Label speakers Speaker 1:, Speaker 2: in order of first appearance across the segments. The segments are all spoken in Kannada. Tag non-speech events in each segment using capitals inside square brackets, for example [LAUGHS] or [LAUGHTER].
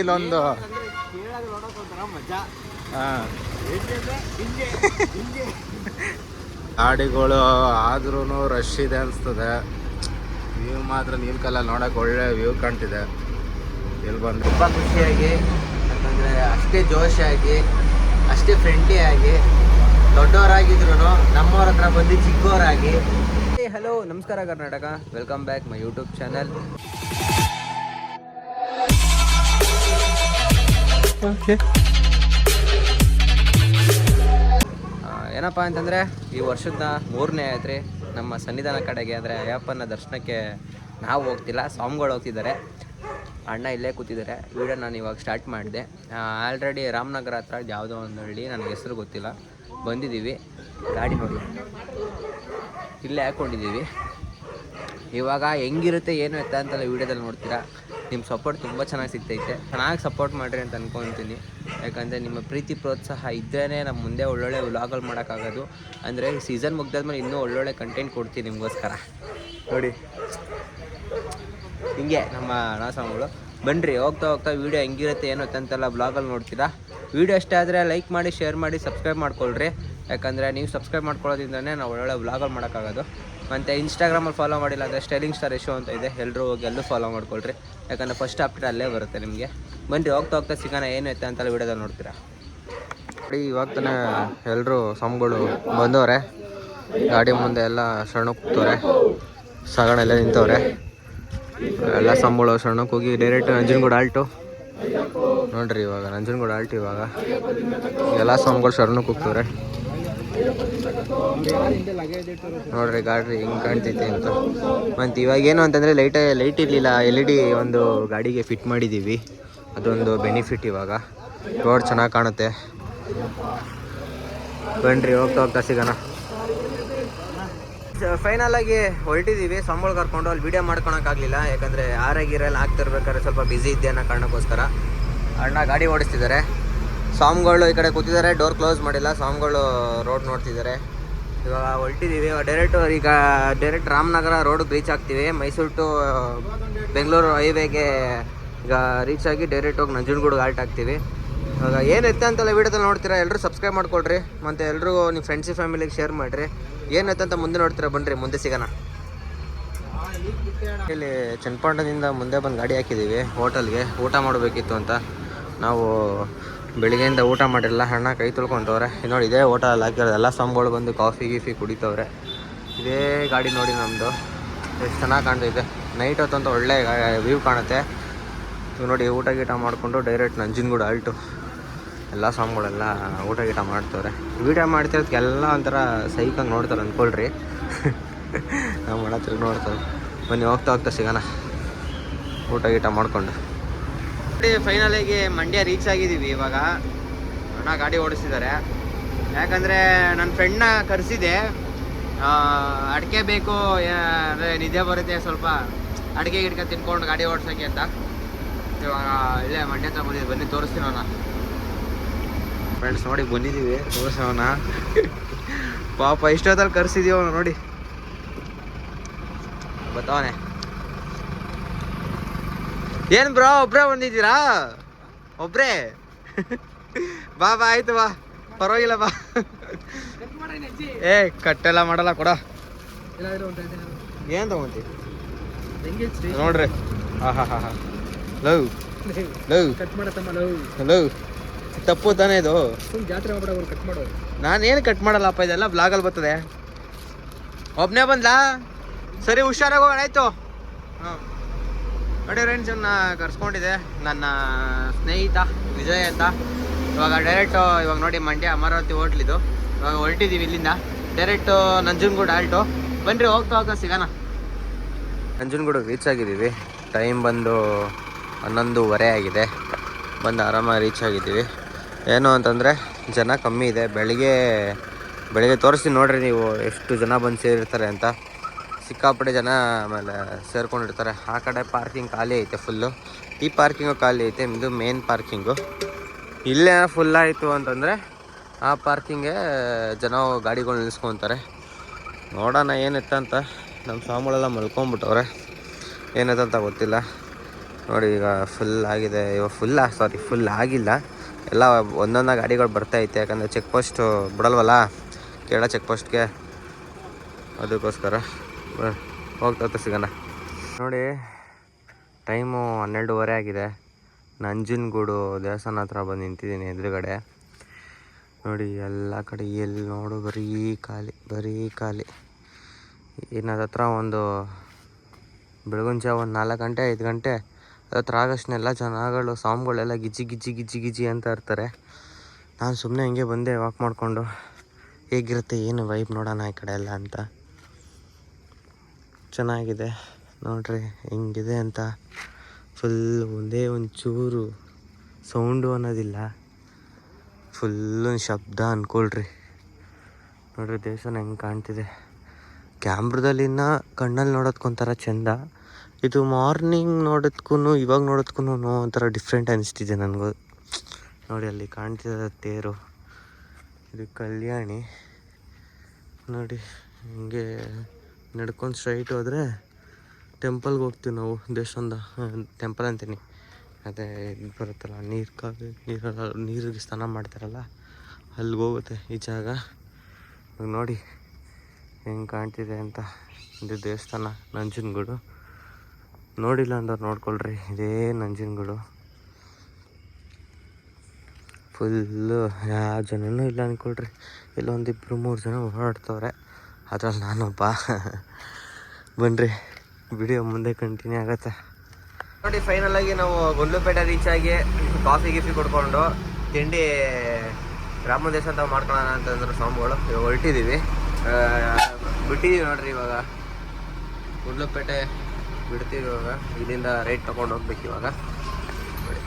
Speaker 1: ಇಲ್ಲೊಂದು
Speaker 2: ಕೇಳಾಗ ನೋಡಕ್ ಮಜಾ.
Speaker 1: ಹಾ.
Speaker 2: ಏಕೆಂದ್ರೆ ಹಿಂಗೆ ಹಿಂಗೆ.
Speaker 1: ಗಾಡಿಗಳು ಆದ್ರೂ ರಶ್ ಇದೆ ಅನಿಸ್ತದೆ. ವ್ಯೂ ಮಾತ್ರ ನೀಲ್ಕಲ್ಲ ನೋಡಕ್ಕೆ ಒಳ್ಳೆ ವ್ಯೂ ಕಾಣ್ತಿದೆ. ಇಲ್ಲಿ ಬಂದು
Speaker 2: ತುಂಬ ಖುಷಿಯಾಗಿ ಯಾಕಂದರೆ ಅಷ್ಟೇ ಜೋಶಾಗಿ ಅಷ್ಟೇ ಫ್ರೆಂಡ್ಲಿ ಆಗಿ ದೊಡ್ಡವರಾಗಿದ್ರು ನಮ್ಮವ್ರ ಹತ್ರ ಬಂದು ಚಿಕ್ಕವರಾಗಿ ಹಲೋ ನಮಸ್ಕಾರ Karnataka. Welcome back my YouTube channel ಏನಪ್ಪ ಅಂತಂದರೆ, ಈ ವರ್ಷದ ಮೂರನೇ ಆಯ್ತು ನಮ್ಮ ಸನ್ನಿಧಾನ ಕಡೆಗೆ, ಅಂದರೆ ಅಯ್ಯಪ್ಪನ ದರ್ಶನಕ್ಕೆ ನಾವು ಹೋಗ್ತಿಲ್ಲ, ಸ್ವಾಮಿಗಳು ಹೋಗ್ತಿದ್ದಾರೆ. ಅಣ್ಣ ಇಲ್ಲೇ ಕೂತಿದ್ದಾರೆ. ವಿಡಿಯೋ ನಾನು ಇವಾಗ ಸ್ಟಾರ್ಟ್ ಮಾಡಿದೆ. ಆಲ್ರೆಡಿ ರಾಮನಗರ ಹತ್ರ ಯಾವುದೋ ಒಂದು ಹಳ್ಳಿ, ನನಗೆ ಹೆಸರು ಗೊತ್ತಿಲ್ಲ. ಬಂದಿದ್ದೀವಿ. ಗಾಡಿ ನೋಡಿ. ಇಲ್ಲೇ ಹಾಕ್ಕೊಂಡಿದ್ದೀವಿ ಇವಾಗ ಹೆಂಗಿರುತ್ತೆ, ಏನು ಎತ್ತ ಅಂತೆಲ್ಲ ವೀಡಿಯೋದಲ್ಲಿ ನೋಡ್ತೀರಾ? ನಿಮ್ಮ ಸಪೋರ್ಟ್ ತುಂಬ ಚೆನ್ನಾಗಿ ಸಿಗ್ತೈತೆ. ಚೆನ್ನಾಗಿ ಸಪೋರ್ಟ್ ಮಾಡಿರಿ ಅಂತ ಅನ್ಕೊತೀನಿ. ಯಾಕಂದರೆ ನಿಮ್ಮ ಪ್ರೀತಿ, ಪ್ರೋತ್ಸಾಹ ಇದ್ರೇ ನಮ್ಮ ಮುಂದೆ ಒಳ್ಳೊಳ್ಳೆ ವ್ಲಾಗಲ್ಲಿ ಮಾಡೋಕ್ಕಾಗೋದು. ಅಂದರೆ ಸೀಸನ್ ಮುಗ್ದಾದ್ಮೇಲೆ ಇನ್ನೂ ಒಳ್ಳೊಳ್ಳೆ ಕಂಟೆಂಟ್ ಕೊಡ್ತೀನಿ ನಿಮಗೋಸ್ಕರ. ನೋಡಿ. ಹಿಂಗೆ ನಮ್ಮ ನಾಸಾಮಗಳು ಬನ್ನಿರಿ ಹೋಗ್ತಾ ಹೋಗ್ತಾ ವೀಡಿಯೋ ಹೆಂಗಿರುತ್ತೆ, ಏನು ಅಂತೆಲ್ಲ ಬ್ಲಾಗಲ್ಲಿ ನೋಡ್ತೀರಾ? ವೀಡಿಯೋ ಇಷ್ಟ ಆದರೆ ಲೈಕ್ ಮಾಡಿ ಶೇರ್ ಮಾಡಿ ಸಬ್ಸ್ಕ್ರೈಬ್ ಮಾಡ್ಕೊಳ್ರಿ. ಯಾಕಂದರೆ ನೀವು ಸಬ್ಸ್ಕ್ರೈಬ್ ಮಾಡ್ಕೊಳ್ಳೋದ್ರಿಂದನೇ ನಾವು ಒಳ್ಳೊಳ್ಳೆ ಬ್ಲಾಗಲ್ಲಿ ಮಾಡೋಕ್ಕಾಗೋದು. ಮತ್ತು ಇನ್ಸ್ಟಾಗ್ರಾಮಲ್ಲಿ ಫಾಲೋ ಮಾಡಿಲ್ಲ ಅಂದರೆ ಸ್ಟೈಲಿಂಗ್ ಸ್ಟಾರ್ ಶೋ ಅಂತ ಇದೆ. ಎಲ್ಲರೂ ಹೋಗಿ ಎಲ್ಲೂ ಫಾಲೋ ಮಾಡ್ಕೊಳ್ರಿ. ಯಾಕಂದರೆ ಫಸ್ಟ್ ಅಪ್ಡೇಟ್ ಅಲ್ಲೇ ಬರುತ್ತೆ ನಿಮಗೆ. ಬನ್ನಿ ಹೋಗ್ತಾ ಹೋಗ್ತಾ ಸಿಗೋಣ ಏನು ಐತೆ ಅಂತೆಲ್ಲ ವೀಡಿಯೋದಲ್ಲಿ ನೋಡ್ತೀರಾ. ನೋಡಿ, ಇವಾಗ ತಾನೇ ಎಲ್ಲರೂ ಸಂಬಳು ಬಂದವ್ರೆ. ಗಾಡಿ ಮುಂದೆ ಎಲ್ಲ ಸಣ್ಣ ಕೂತವ್ರೆ ಸಗಣ ಎಲ್ಲ ನಿಂತವ್ರೆ. ಎಲ್ಲ ಸಂಬಳ ಸಣ್ಣಕ್ಕೆ ಹೋಗಿ ಡೈರೆಕ್ಟ್ ನಂಜನಗೂಡು ಆಲ್ಟು ನೋಡ್ರಿ ಇವಾಗ, ನಂಜನಗೂಡು ಆಲ್ಟು ಇವಾಗ. ಎಲ್ಲ ಸಾಮ್ಗಳು ಶರಣಕ್ಕೆ ಹೋಗ್ತವ್ರೆ. ನೋಡ್ರಿ ಗಾಡಿ ಹಿಂಗೆ ಕಾಣ್ತೈತೆ ಅಂತ. ಮತ್ತು ಇವಾಗ ಏನು ಅಂತಂದರೆ ಲೈಟ್ ಲೈಟ್ ಇರಲಿಲ್ಲ ಎಲ್ ಇ ಡಿ ಒಂದು ಗಾಡಿಗೆ ಫಿಟ್ ಮಾಡಿದ್ದೀವಿ ಅದೊಂದು ಬೆನಿಫಿಟ್ ಇವಾಗ. ರೋಡ್ ಚೆನ್ನಾಗಿ ಕಾಣುತ್ತೆ. ಬನ್ರಿ, ಹೋಗ್ತಾ ಹೋಗ್ತಾ ಸಿಗೋಣ. ಫೈನಲ್ ಆಗಿ ಹೊರಟಿದ್ದೀವಿ ಸಂಬಳ ಕರ್ಕೊಂಡು ಅಲ್ಲಿ ವಿಡಿಯೋ ಮಾಡ್ಕೊಳಕ್ಕಾಗಲಿಲ್ಲ ಯಾಕಂದರೆ ಆರಾಗಿರಲ್ಲಿ ಆಗ್ತಿರ್ಬೇಕಾದ್ರೆ ಸ್ವಲ್ಪ ಬ್ಯುಸಿ ಇದ್ದೆ ಅನ್ನೋ ಕಾರಣಕ್ಕೋಸ್ಕರ. ಅಣ್ಣ ಗಾಡಿ ಓಡಿಸ್ತಿದ್ದಾರೆ. ಸ್ವಾಮಿಗಳು ಈ ಕಡೆ ಕೂತಿದ್ದಾರೆ ಡೋರ್ ಕ್ಲೋಸ್ ಮಾಡಿಲ್ಲ, ಸ್ವಾಮಿಗಳು ರೋಡ್ ನೋಡ್ತಿದ್ದಾರೆ. ಇವಾಗ ಹೊರಟಿದ್ದೀವಿ ಡೈರೆಕ್ಟ್ ಈಗ ಡೈರೆಕ್ಟ್ ರಾಮನಗರ ರೋಡ್ಗೆ ರೀಚ್ ಆಗ್ತೀವಿ ಮೈಸೂರು ಟು ಬೆಂಗಳೂರು ಹೈವೇಗೆ ಈಗ ರೀಚ್ ಆಗಿ ಡೈರೆಕ್ಟ್ ಹೋಗಿ ನಂಜನಗೂಡಿಗೆ ಆಲ್ಟ್ ಆಗ್ತೀವಿ. ಇವಾಗ ಏನೈತೆ ಅಂತೆಲ್ಲ ವೀಡಿಯೋದಲ್ಲಿ ನೋಡ್ತೀರಾ ಎಲ್ಲರೂ ಸಬ್ಸ್ಕ್ರೈಬ್ ಮಾಡ್ಕೊಳ್ರಿ. ಮತ್ತು ಎಲ್ಲರೂ ನಿಮ್ಮ ಫ್ರೆಂಡ್ಸ್ ಫ್ಯಾಮಿಲಿಗೆ ಶೇರ್ ಮಾಡಿರಿ. ಏನೈತೆ ಅಂತ ಮುಂದೆ ನೋಡ್ತೀರಾ ಬನ್ನಿರಿ ಮುಂದೆ ಸಿಗೋಣ. ಇಲ್ಲಿ ಚನ್ನಪಾಂಡದಿಂದ ಮುಂದೆ ಬಂದು ಗಾಡಿ ಹಾಕಿದ್ದೀವಿ ಹೋಟೆಲ್ಗೆ. ಊಟ ಮಾಡಬೇಕಿತ್ತು ಅಂತ. ನಾವು ಬೆಳಿಗ್ಗೆಯಿಂದ ಊಟ ಮಾಡಿರಲ್ಲ ಹಣ ಕೈ ತೊಳ್ಕೊಂತವ್ರೆ ನೋಡಿ ಇದೇ ಓಟಲ್ಲಿ ಹಾಕಿರೋದು. ಎಲ್ಲ ಸ್ವಾಮಿಗಳು ಬಂದು ಕಾಫಿ, ಗೀಫಿ ಕುಡಿತವ್ರೆ. ಇದೇ ಗಾಡಿ ನೋಡಿ ನಮ್ಮದು ಎಷ್ಟು ಚೆನ್ನಾಗಿ ಕಾಣ್ತೈತೆ ನೈಟ್ ಹೊತ್ತಂತ ಒಳ್ಳೆ ವ್ಯೂ ಕಾಣುತ್ತೆ. ನೋಡಿ ಊಟ, ಗೀಟ ಮಾಡಿಕೊಂಡು ಡೈರೆಕ್ಟ್ ನಂಜನಗೂಡು ಆಲ್ಟು ಎಲ್ಲ ಸ್ವಾಮಿಗಳೆಲ್ಲ ಊಟ, ಗೀಟ ಮಾಡ್ತವ್ರೆ. ವೀಡಿಯೋ ಮಾಡ್ತಿರೋದಕ್ಕೆಲ್ಲ ಒಂಥರ ಸೈಕಂಗೆ ನೋಡ್ತಾರೆ ಅಂದ್ಕೊಳ್ರಿ [LAUGHS] ನಾವು ಮಾಡತ್ರ ನೋಡ್ತಾರೆ. ಬನ್ನಿ ಹೋಗ್ತಾ ಹೋಗ್ತಾ ಸಿಗೋಣ. ಊಟ, ಗೀಟ ಮಾಡಿಕೊಂಡು. ಫೈನಲಿಗೆ ಮಂಡ್ಯ ರೀಚ್ ಆಗಿದ್ದೀವಿ ಇವಾಗ. ಅಣ್ಣ ಗಾಡಿ ಓಡಿಸಿದ್ದಾರೆ. ಯಾಕಂದರೆ ನನ್ನ ಫ್ರೆಂಡ್ನ ಕರೆಸಿದೆ. ಅಡಿಕೆ ಬೇಕು ಅಂದರೆ ನಿದ್ದೆ ಬರುತ್ತೆ ಸ್ವಲ್ಪ. ಅಡಿಕೆ ಗಿಡ್ಕೆ ತಿನ್ಕೊಂಡು ಗಾಡಿ ಓಡಿಸೋಕೆ ಅಂತ. ಇವಾಗ ಇಲ್ಲೇ ಮಂಡ್ಯ ಹತ್ರ ಬಂದಿದ್ದೀವಿ ಬನ್ನಿ, ತೋರಿಸ್ತೀನಿ ಅವನ ಫ್ರೆಂಡ್ಸ್ ನೋಡಿ ಬಂದಿದ್ದೀವಿ. ತೋರಿಸೋಣ. ಪಾಪ, ಇಷ್ಟೊತ್ತಲ್ಲಿ ಕರೆಸಿದೀವ ನೋಡಿ. ಬತ್ತವನೆ. ಏನು ಬ್ರೋ, ಒಬ್ರೆ ಬಂದಿದ್ದೀರಾ? ಒಬ್ರೆ? ಬಾ ಬಾ, ಆಯ್ತು, ಬಾ. ಪರವಾಗಿಲ್ಲ, ಬಾ. ಏ, ಕಟ್ಟೆಲ್ಲ ಮಾಡಲ್ಲ, ಕೊಡ. ಏನು ತಗೊಂತಿ? ನೋಡ್ರಿ. ಹಾಂ ಹಾಂ ಹಾಂ ಹಾಂ. ಲವ್
Speaker 3: ಕಟ್
Speaker 1: ತಪ್ಪು ತಾನೇ ಇದು.
Speaker 3: ಜಾತ್ರೆ ಕಟ್ ಮಾಡು
Speaker 1: ನಾನೇನು ಕಟ್ ಮಾಡಲ್ಲಪ್ಪ, ಇದೆಲ್ಲ ಬ್ಲಾಗಲ್ಲಿ ಬರ್ತದೆ. ಒಬ್ಬನೇ ಬಂದ್ಲಾ? ಸರಿ, ಹುಷಾರಾಗಿ ಹೋಗೋಣ, ಆಯ್ತು. ಹಾಂ ನೋಡಿ ಫ್ರೆಂಡ್ಸ್ ಇವನ್ನ ಕರ್ಸ್ಕೊಂಡಿದೆ ನನ್ನ ಸ್ನೇಹಿತ ವಿಜಯ್ ಅಂತ. ಇವಾಗ ಡೈರೆಕ್ಟು ಇವಾಗ ನೋಡಿ ಮಂಡ್ಯ ಅಮರಾವತಿ ಹೋಟ್ಲಿದು ಇವಾಗ ಹೊರಟಿದ್ದೀವಿ ಇಲ್ಲಿಂದ. ಡೈರೆಕ್ಟು ನಂಜನಗೂಡು ಆಲ್ಟು ಬನ್ನಿರಿ ಹೋಗ್ತಾ ಹೋಗ್ತಾ ಸಿಗೋಣ. ನಂಜನಗೂಡು ರೀಚ್ ಆಗಿದ್ದೀವಿ. ಟೈಮ್ ಬಂದು ಹನ್ನೊಂದುವರೆ ಆಗಿದೆ. ಬಂದು ಆರಾಮಾಗಿ ರೀಚ್ ಆಗಿದ್ದೀವಿ. ಏನು ಅಂತಂದರೆ, ಜನ ಕಮ್ಮಿ ಇದೆ. ಬೆಳಿಗ್ಗೆ ಬೆಳಿಗ್ಗೆ ತೋರಿಸ್ತೀನಿ ನೋಡ್ರಿ ನೀವು ಎಷ್ಟು ಜನ ಬಂದು ಸೇರಿರ್ತಾರೆ ಅಂತ. ಸಿಕ್ಕಾಪಟ್ಟೆ ಜನ ಆಮೇಲೆ ಸೇರ್ಕೊಂಡಿರ್ತಾರೆ. ಆ ಕಡೆ ಪಾರ್ಕಿಂಗ್ ಖಾಲಿ ಐತೆ ಫುಲ್ಲು ಈ ಪಾರ್ಕಿಂಗು ಖಾಲಿ ಐತೆ, ಇದು ಮೇನ್ ಪಾರ್ಕಿಂಗು ಇಲ್ಲೇ ಫುಲ್ ಆಯಿತು ಅಂತಂದರೆ ಆ ಪಾರ್ಕಿಂಗೇ ಜನ ಗಾಡಿಗಳು ನಿಲ್ಲಿಸ್ಕೊತಾರೆ ನೋಡೋಣ ಏನಿತ್ತಂತ ನಮ್ಮ ಸ್ವಾಮಿಗಳೆಲ್ಲ ಮಲ್ಕೊಂಬಿಟ್ಟವ್ರೆ. ಏನಿದೆ ಅಂತ ಗೊತ್ತಿಲ್ಲ.
Speaker 2: ನೋಡಿ ಈಗ ಫುಲ್ ಆಗಿದೆ. ಇವಾಗ ಫುಲ್ ಸಾರಿ ಫುಲ್ ಆಗಿಲ್ಲ. ಎಲ್ಲ ಒಂದೊಂದ ಗಾಡಿಗಳು ಬರ್ತಾ ಐತೆ. ಯಾಕಂದರೆ ಚೆಕ್ ಪೋಸ್ಟು ಬಿಡಲ್ವಲ್ಲ? ಕೇಳ ಚೆಕ್ ಪೋಸ್ಟ್ಗೆ ಅದಕ್ಕೋಸ್ಕರ. ಹೋಗ್ತಾ ಸಿಗೋಣ. ನೋಡಿ, ಟೈಮು ಹನ್ನೆರಡುವರೆ ಆಗಿದೆ. ನಂಜನಗೂಡು ದೇವಸ್ಥಾನ ಹತ್ರ ಬಂದು ನಿಂತಿದ್ದೀನಿ ಎದುರುಗಡೆ. ನೋಡಿ, ಎಲ್ಲ ಕಡೆ ಎಲ್ಲಿ ನೋಡು, ಬರೀ ಖಾಲಿ ಬರೀ ಖಾಲಿ. ಇನ್ನು ಹತ್ರ ಒಂದು ಬೆಳಗಿನ ಜಾವ ಒಂದು ನಾಲ್ಕು ಗಂಟೆ, ಐದು ಗಂಟೆ ಅದತ್ರ ಆಗಷ್ಟನ್ನೆಲ್ಲ ಜನಗಳು ಸಾಂಗ್ಗಳೆಲ್ಲ ಗಿಜ್ಜಿ ಗಿಜ್ಜಿ ಗಿಜ್ಜಿ ಗಿಜ್ಜಿ ಅಂತ ಇರ್ತಾರೆ. ನಾನು ಸುಮ್ಮನೆ ಹಿಂಗೆ ಬಂದೆ ವಾಕ್ ಮಾಡಿಕೊಂಡು. ಹೇಗಿರುತ್ತೆ, ಏನು ವೈಬ್ ನೋಡೋಣ ಈ ಕಡೆ ಎಲ್ಲ ಅಂತ. ಚೆನ್ನಾಗಿದೆ. ನೋಡ್ರಿ, ಹೆಂಗಿದೆ ಅಂತ. ಫುಲ್ ಒಂದೇ ಒಂದು ಚೂರು ಸೌಂಡು ಅನ್ನೋದಿಲ್ಲ. ಫುಲ್ಲು ಶಬ್ದ ಅಂದ್ಕೊಳ್ರಿ ನೋಡ್ರಿ, ದೇವಸ್ಥಾನ ಹೆಂಗೆ ಕಾಣ್ತಿದೆ. ಕ್ಯಾಮ್ರದಲ್ಲಿನ ಕಣ್ಣಲ್ಲಿ ನೋಡೋದ್ಕೊಂಥರ ಚೆಂದ. ಇದು ಮಾರ್ನಿಂಗ್ ನೋಡೋದ್ಕೂ ಇವಾಗ ನೋಡೋದ್ಕೂ ಒಂಥರ ಡಿಫ್ರೆಂಟ್ ಅನಿಸ್ತಿದೆ ನನಗೂ. ನೋಡಿ, ಅಲ್ಲಿ ಕಾಣ್ತಿದೆ ತೇರು. ಇದು ಕಲ್ಯಾಣಿ. ನೋಡಿ, ಹಿಂಗೆ ನಡ್ಕೊಂಡು ಸ್ಟ್ರೈಟ್ ಹೋದರೆ ಟೆಂಪಲ್ಗೆ ಹೋಗ್ತೀವಿ ನಾವು, ದೇವಸ್ಥಾನದ ಟೆಂಪಲ್ ಅಂತೀನಿ. ಅದೇ ಇದು ಬರುತ್ತಲ್ಲ, ನೀರು ಕಾವಿ ನೀರೆಲ್ಲ ನೀರಿಗೆ ಸ್ನಾನ ಮಾಡ್ತಾರಲ್ಲ, ಅಲ್ಲಿಗೆ ಹೋಗುತ್ತೆ ಈ ಜಾಗ. ನೋಡಿ ಹೆಂಗೆ ಕಾಣ್ತಿದೆ ಅಂತ. ಇದು ದೇವಸ್ಥಾನ, ನಂಜನಗೂಡು. ನೋಡಿಲ್ಲ ಅಂದ್ರೆ ನೋಡ್ಕೊಳ್ರಿ, ಇದೇ ನಂಜನಗೂಡು. ಫುಲ್ಲು ಯಾವ ಜನನೂ ಇಲ್ಲ ಅಂದ್ಕೊಳ್ರಿ ಇಲ್ಲೊಂದಿಬ್ಬರು ಮೂರು ಜನ ಓಡಾಡ್ತವ್ರೆ. ಅದ್ರಲ್ಲಿ ನಾನೊಬ್ಬ. ಬನ್ನಿರಿ ವಿಡಿಯೋ ಮುಂದೆ ಕಂಟಿನ್ಯೂ ಆಗತ್ತೆ. ನೋಡಿ ಫೈನಲ್ ಆಗಿ ನಾವು ಗುಂಡ್ಲುಪೇಟೆ ರೀಚ್ ಆಗಿ ಕಾಫಿ, ಗಿಫಿ ಕೊಡ್ಕೊಂಡು ತಿಂಡಿ ರಾಮ ದೇಶ ಅಂತ ಮಾಡ್ಕೊಳ್ಳೋಣ ಅಂತಂದ್ರೆ ಸ್ವಾಮಿಗಳು. ಇವಾಗ ಹೊರಟಿದ್ದೀವಿ ಬಿಟ್ಟಿದ್ದೀವಿ ನೋಡ್ರಿ ಇವಾಗ. ಗುಂಡ್ಲುಪೇಟೆ ಬಿಡ್ತೀವಿ ಇವಾಗ. ಇಲ್ಲಿಂದ ರೈಟ್ ತೊಗೊಂಡು ಹೋಗ್ಬೇಕು ಇವಾಗ.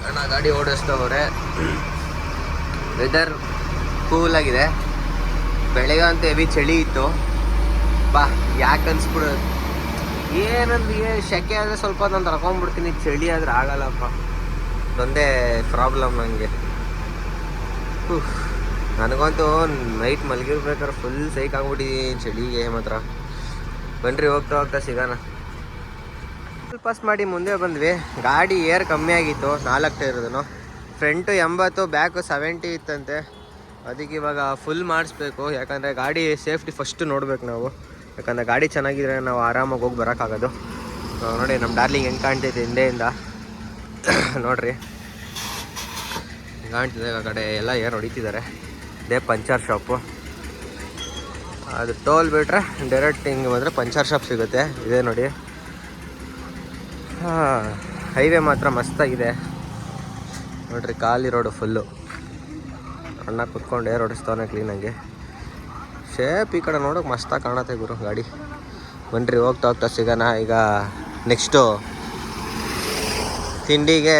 Speaker 2: ಅಣ್ಣ ಗಾಡಿ ಓಡಿಸ್ತವ್ರೆ ವೆದರ್ ಕೂಲ್ ಆಗಿದೆ. ಬೆಳಗ್ಗೆ ಅಂತ ಹೆವಿ ಚಳಿ ಇತ್ತು. ಬಾ, ಯಾಕೆ ಅನ್ಸ್ಬಿಡು ಏನಂದ್ರೆ ಏ, ಶೆಕೆ ಆದರೆ ಸ್ವಲ್ಪ ನಾನು ತರ್ಕೊಂಬಿಡ್ತೀನಿ ಚಳಿ ಆದರೆ ಆಗಲ್ಲಪ್ಪ. ಒಂದೇ ಪ್ರಾಬ್ಲಮ್ ನನಗೆ ನನಗಂತೂ ನೈಟ್ ಮಲಗಿರ್ಬೇಕಾದ್ರೆ ಫುಲ್ ಸೈಕ್ ಆಗ್ಬಿಟ್ಟಿದ್ದೀನಿ ಚಳಿಗೆ ಮಾತ್ರ. ಬನ್ರಿ, ಹೋಗ್ತಾ ಹೋಗ್ತಾ ಸಿಗೋಣ. ಪಾಸ್ ಮಾಡಿ ಮುಂದೆ ಬಂದ್ವಿ. ಗಾಡಿ ಏರ್ ಕಮ್ಮಿ ಆಗಿತ್ತು ನಾಲ್ಕು ಟೈರ್ದು ಫ್ರಂಟು ಎಂಬತ್ತು ಬ್ಯಾಕು ಸೆವೆಂಟಿ ಇತ್ತಂತೆ. ಅದಕ್ಕೆ ಇವಾಗ ಫುಲ್ ಮಾಡಿಸ್ಬೇಕು. ಯಾಕಂದರೆ ಗಾಡಿ ಸೇಫ್ಟಿ ಫಸ್ಟು ನೋಡ್ಬೇಕು ನಾವು. ಯಾಕಂದರೆ ಗಾಡಿ ಚೆನ್ನಾಗಿದ್ರೆ ನಾವು ಆರಾಮಾಗಿ ಹೋಗಿ ಬರೋಕ್ಕಾಗೋದು. ನೋಡಿ ನಮ್ಮ ಡಾರ್ಲಿಂಗ್ ಹೆಂಗೆ ಕಾಣ್ತೈತೆ ಹಿಂದೆಯಿಂದ. [COUGHS] ನೋಡ್ರಿ. ಕಾಣ್ತಿದೆ, ಆ ಕಡೆ ಎಲ್ಲ ಏರ್ ಹೊಡಿತಿದ್ದಾರೆ. ಇದೇ ಪಂಚರ್ ಶಾಪು. ಅದು ಟೋಲ್ ಬಿಟ್ರೆ ಡೈರೆಕ್ಟ್ ಹಿಂಗೆ ಬಂದರೆ ಪಂಚರ್ ಶಾಪ್ ಸಿಗುತ್ತೆ. ಇದೇ ನೋಡಿ. ಹೈವೇ ಮಾತ್ರ ಮಸ್ತಾಗಿದೆ. ನೋಡ್ರಿ, ಖಾಲಿ ರೋಡು ಫುಲ್ಲು. ಅಣ್ಣ ಕುತ್ಕೊಂಡು ಏರ್ ಹೊಡಿಸ್ತಾನೆ ಕ್ಲೀನಾಗಿ ಶೇಪ್ ಈ ಕಡೆ ನೋಡೋಕೆ ಮಸ್ತಾಗಿ ಕಾಣತ್ತೆ ಗುರು, ಗಾಡಿ. ಬನ್ರಿ, ಹೋಗ್ತಾ ಹೋಗ್ತಾ ಸಿಗೋಣ. ಈಗ ನೆಕ್ಸ್ಟು ತಿಂಡಿಗೆ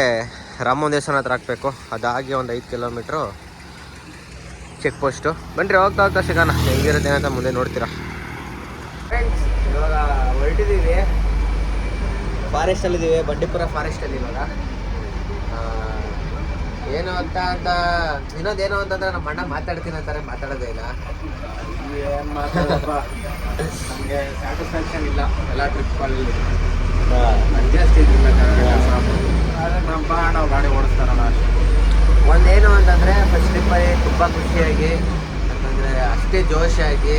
Speaker 2: ರಾಮನ ದೇವಸ್ಥಾನ ಹತ್ರ ಹಾಕಬೇಕು. ಅದಾಗಿ ಒಂದು ಐದು ಕಿಲೋಮೀಟ್ರು ಚೆಕ್ ಪೋಸ್ಟು ಬನ್ರಿ, ಹೋಗ್ತಾ ಹೋಗ್ತಾ ಸಿಗೋಣ. ಹೆಂಗಿರುತ್ತೆ ಅಂತ ಮುಂದೆ ನೋಡ್ತೀರಾ. ಇವಾಗ ಹೊರಟಿದ್ದೀವಿ ಫಾರೆಸ್ಟಲ್ಲಿದ್ದೀವಿ ಬಂಡೀಪುರ ಫಾರೆಸ್ಟಲ್ಲಿ ಇವಾಗ. ಏನು ಅಂತ ಅಂತ ಇನ್ನೊಂದೇನು ಅಂತಂದ್ರೆ ನಮ್ಮ ಅಣ್ಣ ಮಾತಾಡ್ತೀನಿ ಅಂತಾರೆ, ಮಾತಾಡೋದೇ ಇಲ್ಲ.
Speaker 3: ಏನು ಮಾತಾಡಪ್ಪ ನಮಗೆ ಸ್ಯಾಟಿಸ್ಫ್ಯಾಕ್ಷನ್ ಇಲ್ಲ ಎಲ್ಲ ಅಡ್ಜಸ್ಟ್ ಇದ್ದಿಲ್ಲ ಆದರೆ ನಮ್ಮ ಬಾ ನಾವು ಗಾಡಿ ಓಡಿಸ್ತಾರಲ್ಲ ಅಷ್ಟೇ.
Speaker 2: ಒಂದೇನು ಅಂತಂದರೆ ಫಸ್ಟ್ ಟ್ರಿಪ್ಪಲ್ಲಿ ತುಂಬ ಖುಷಿಯಾಗಿ ಅಂತಂದ್ರೆ ಅಷ್ಟೇ ಜೋಶಿಯಾಗಿ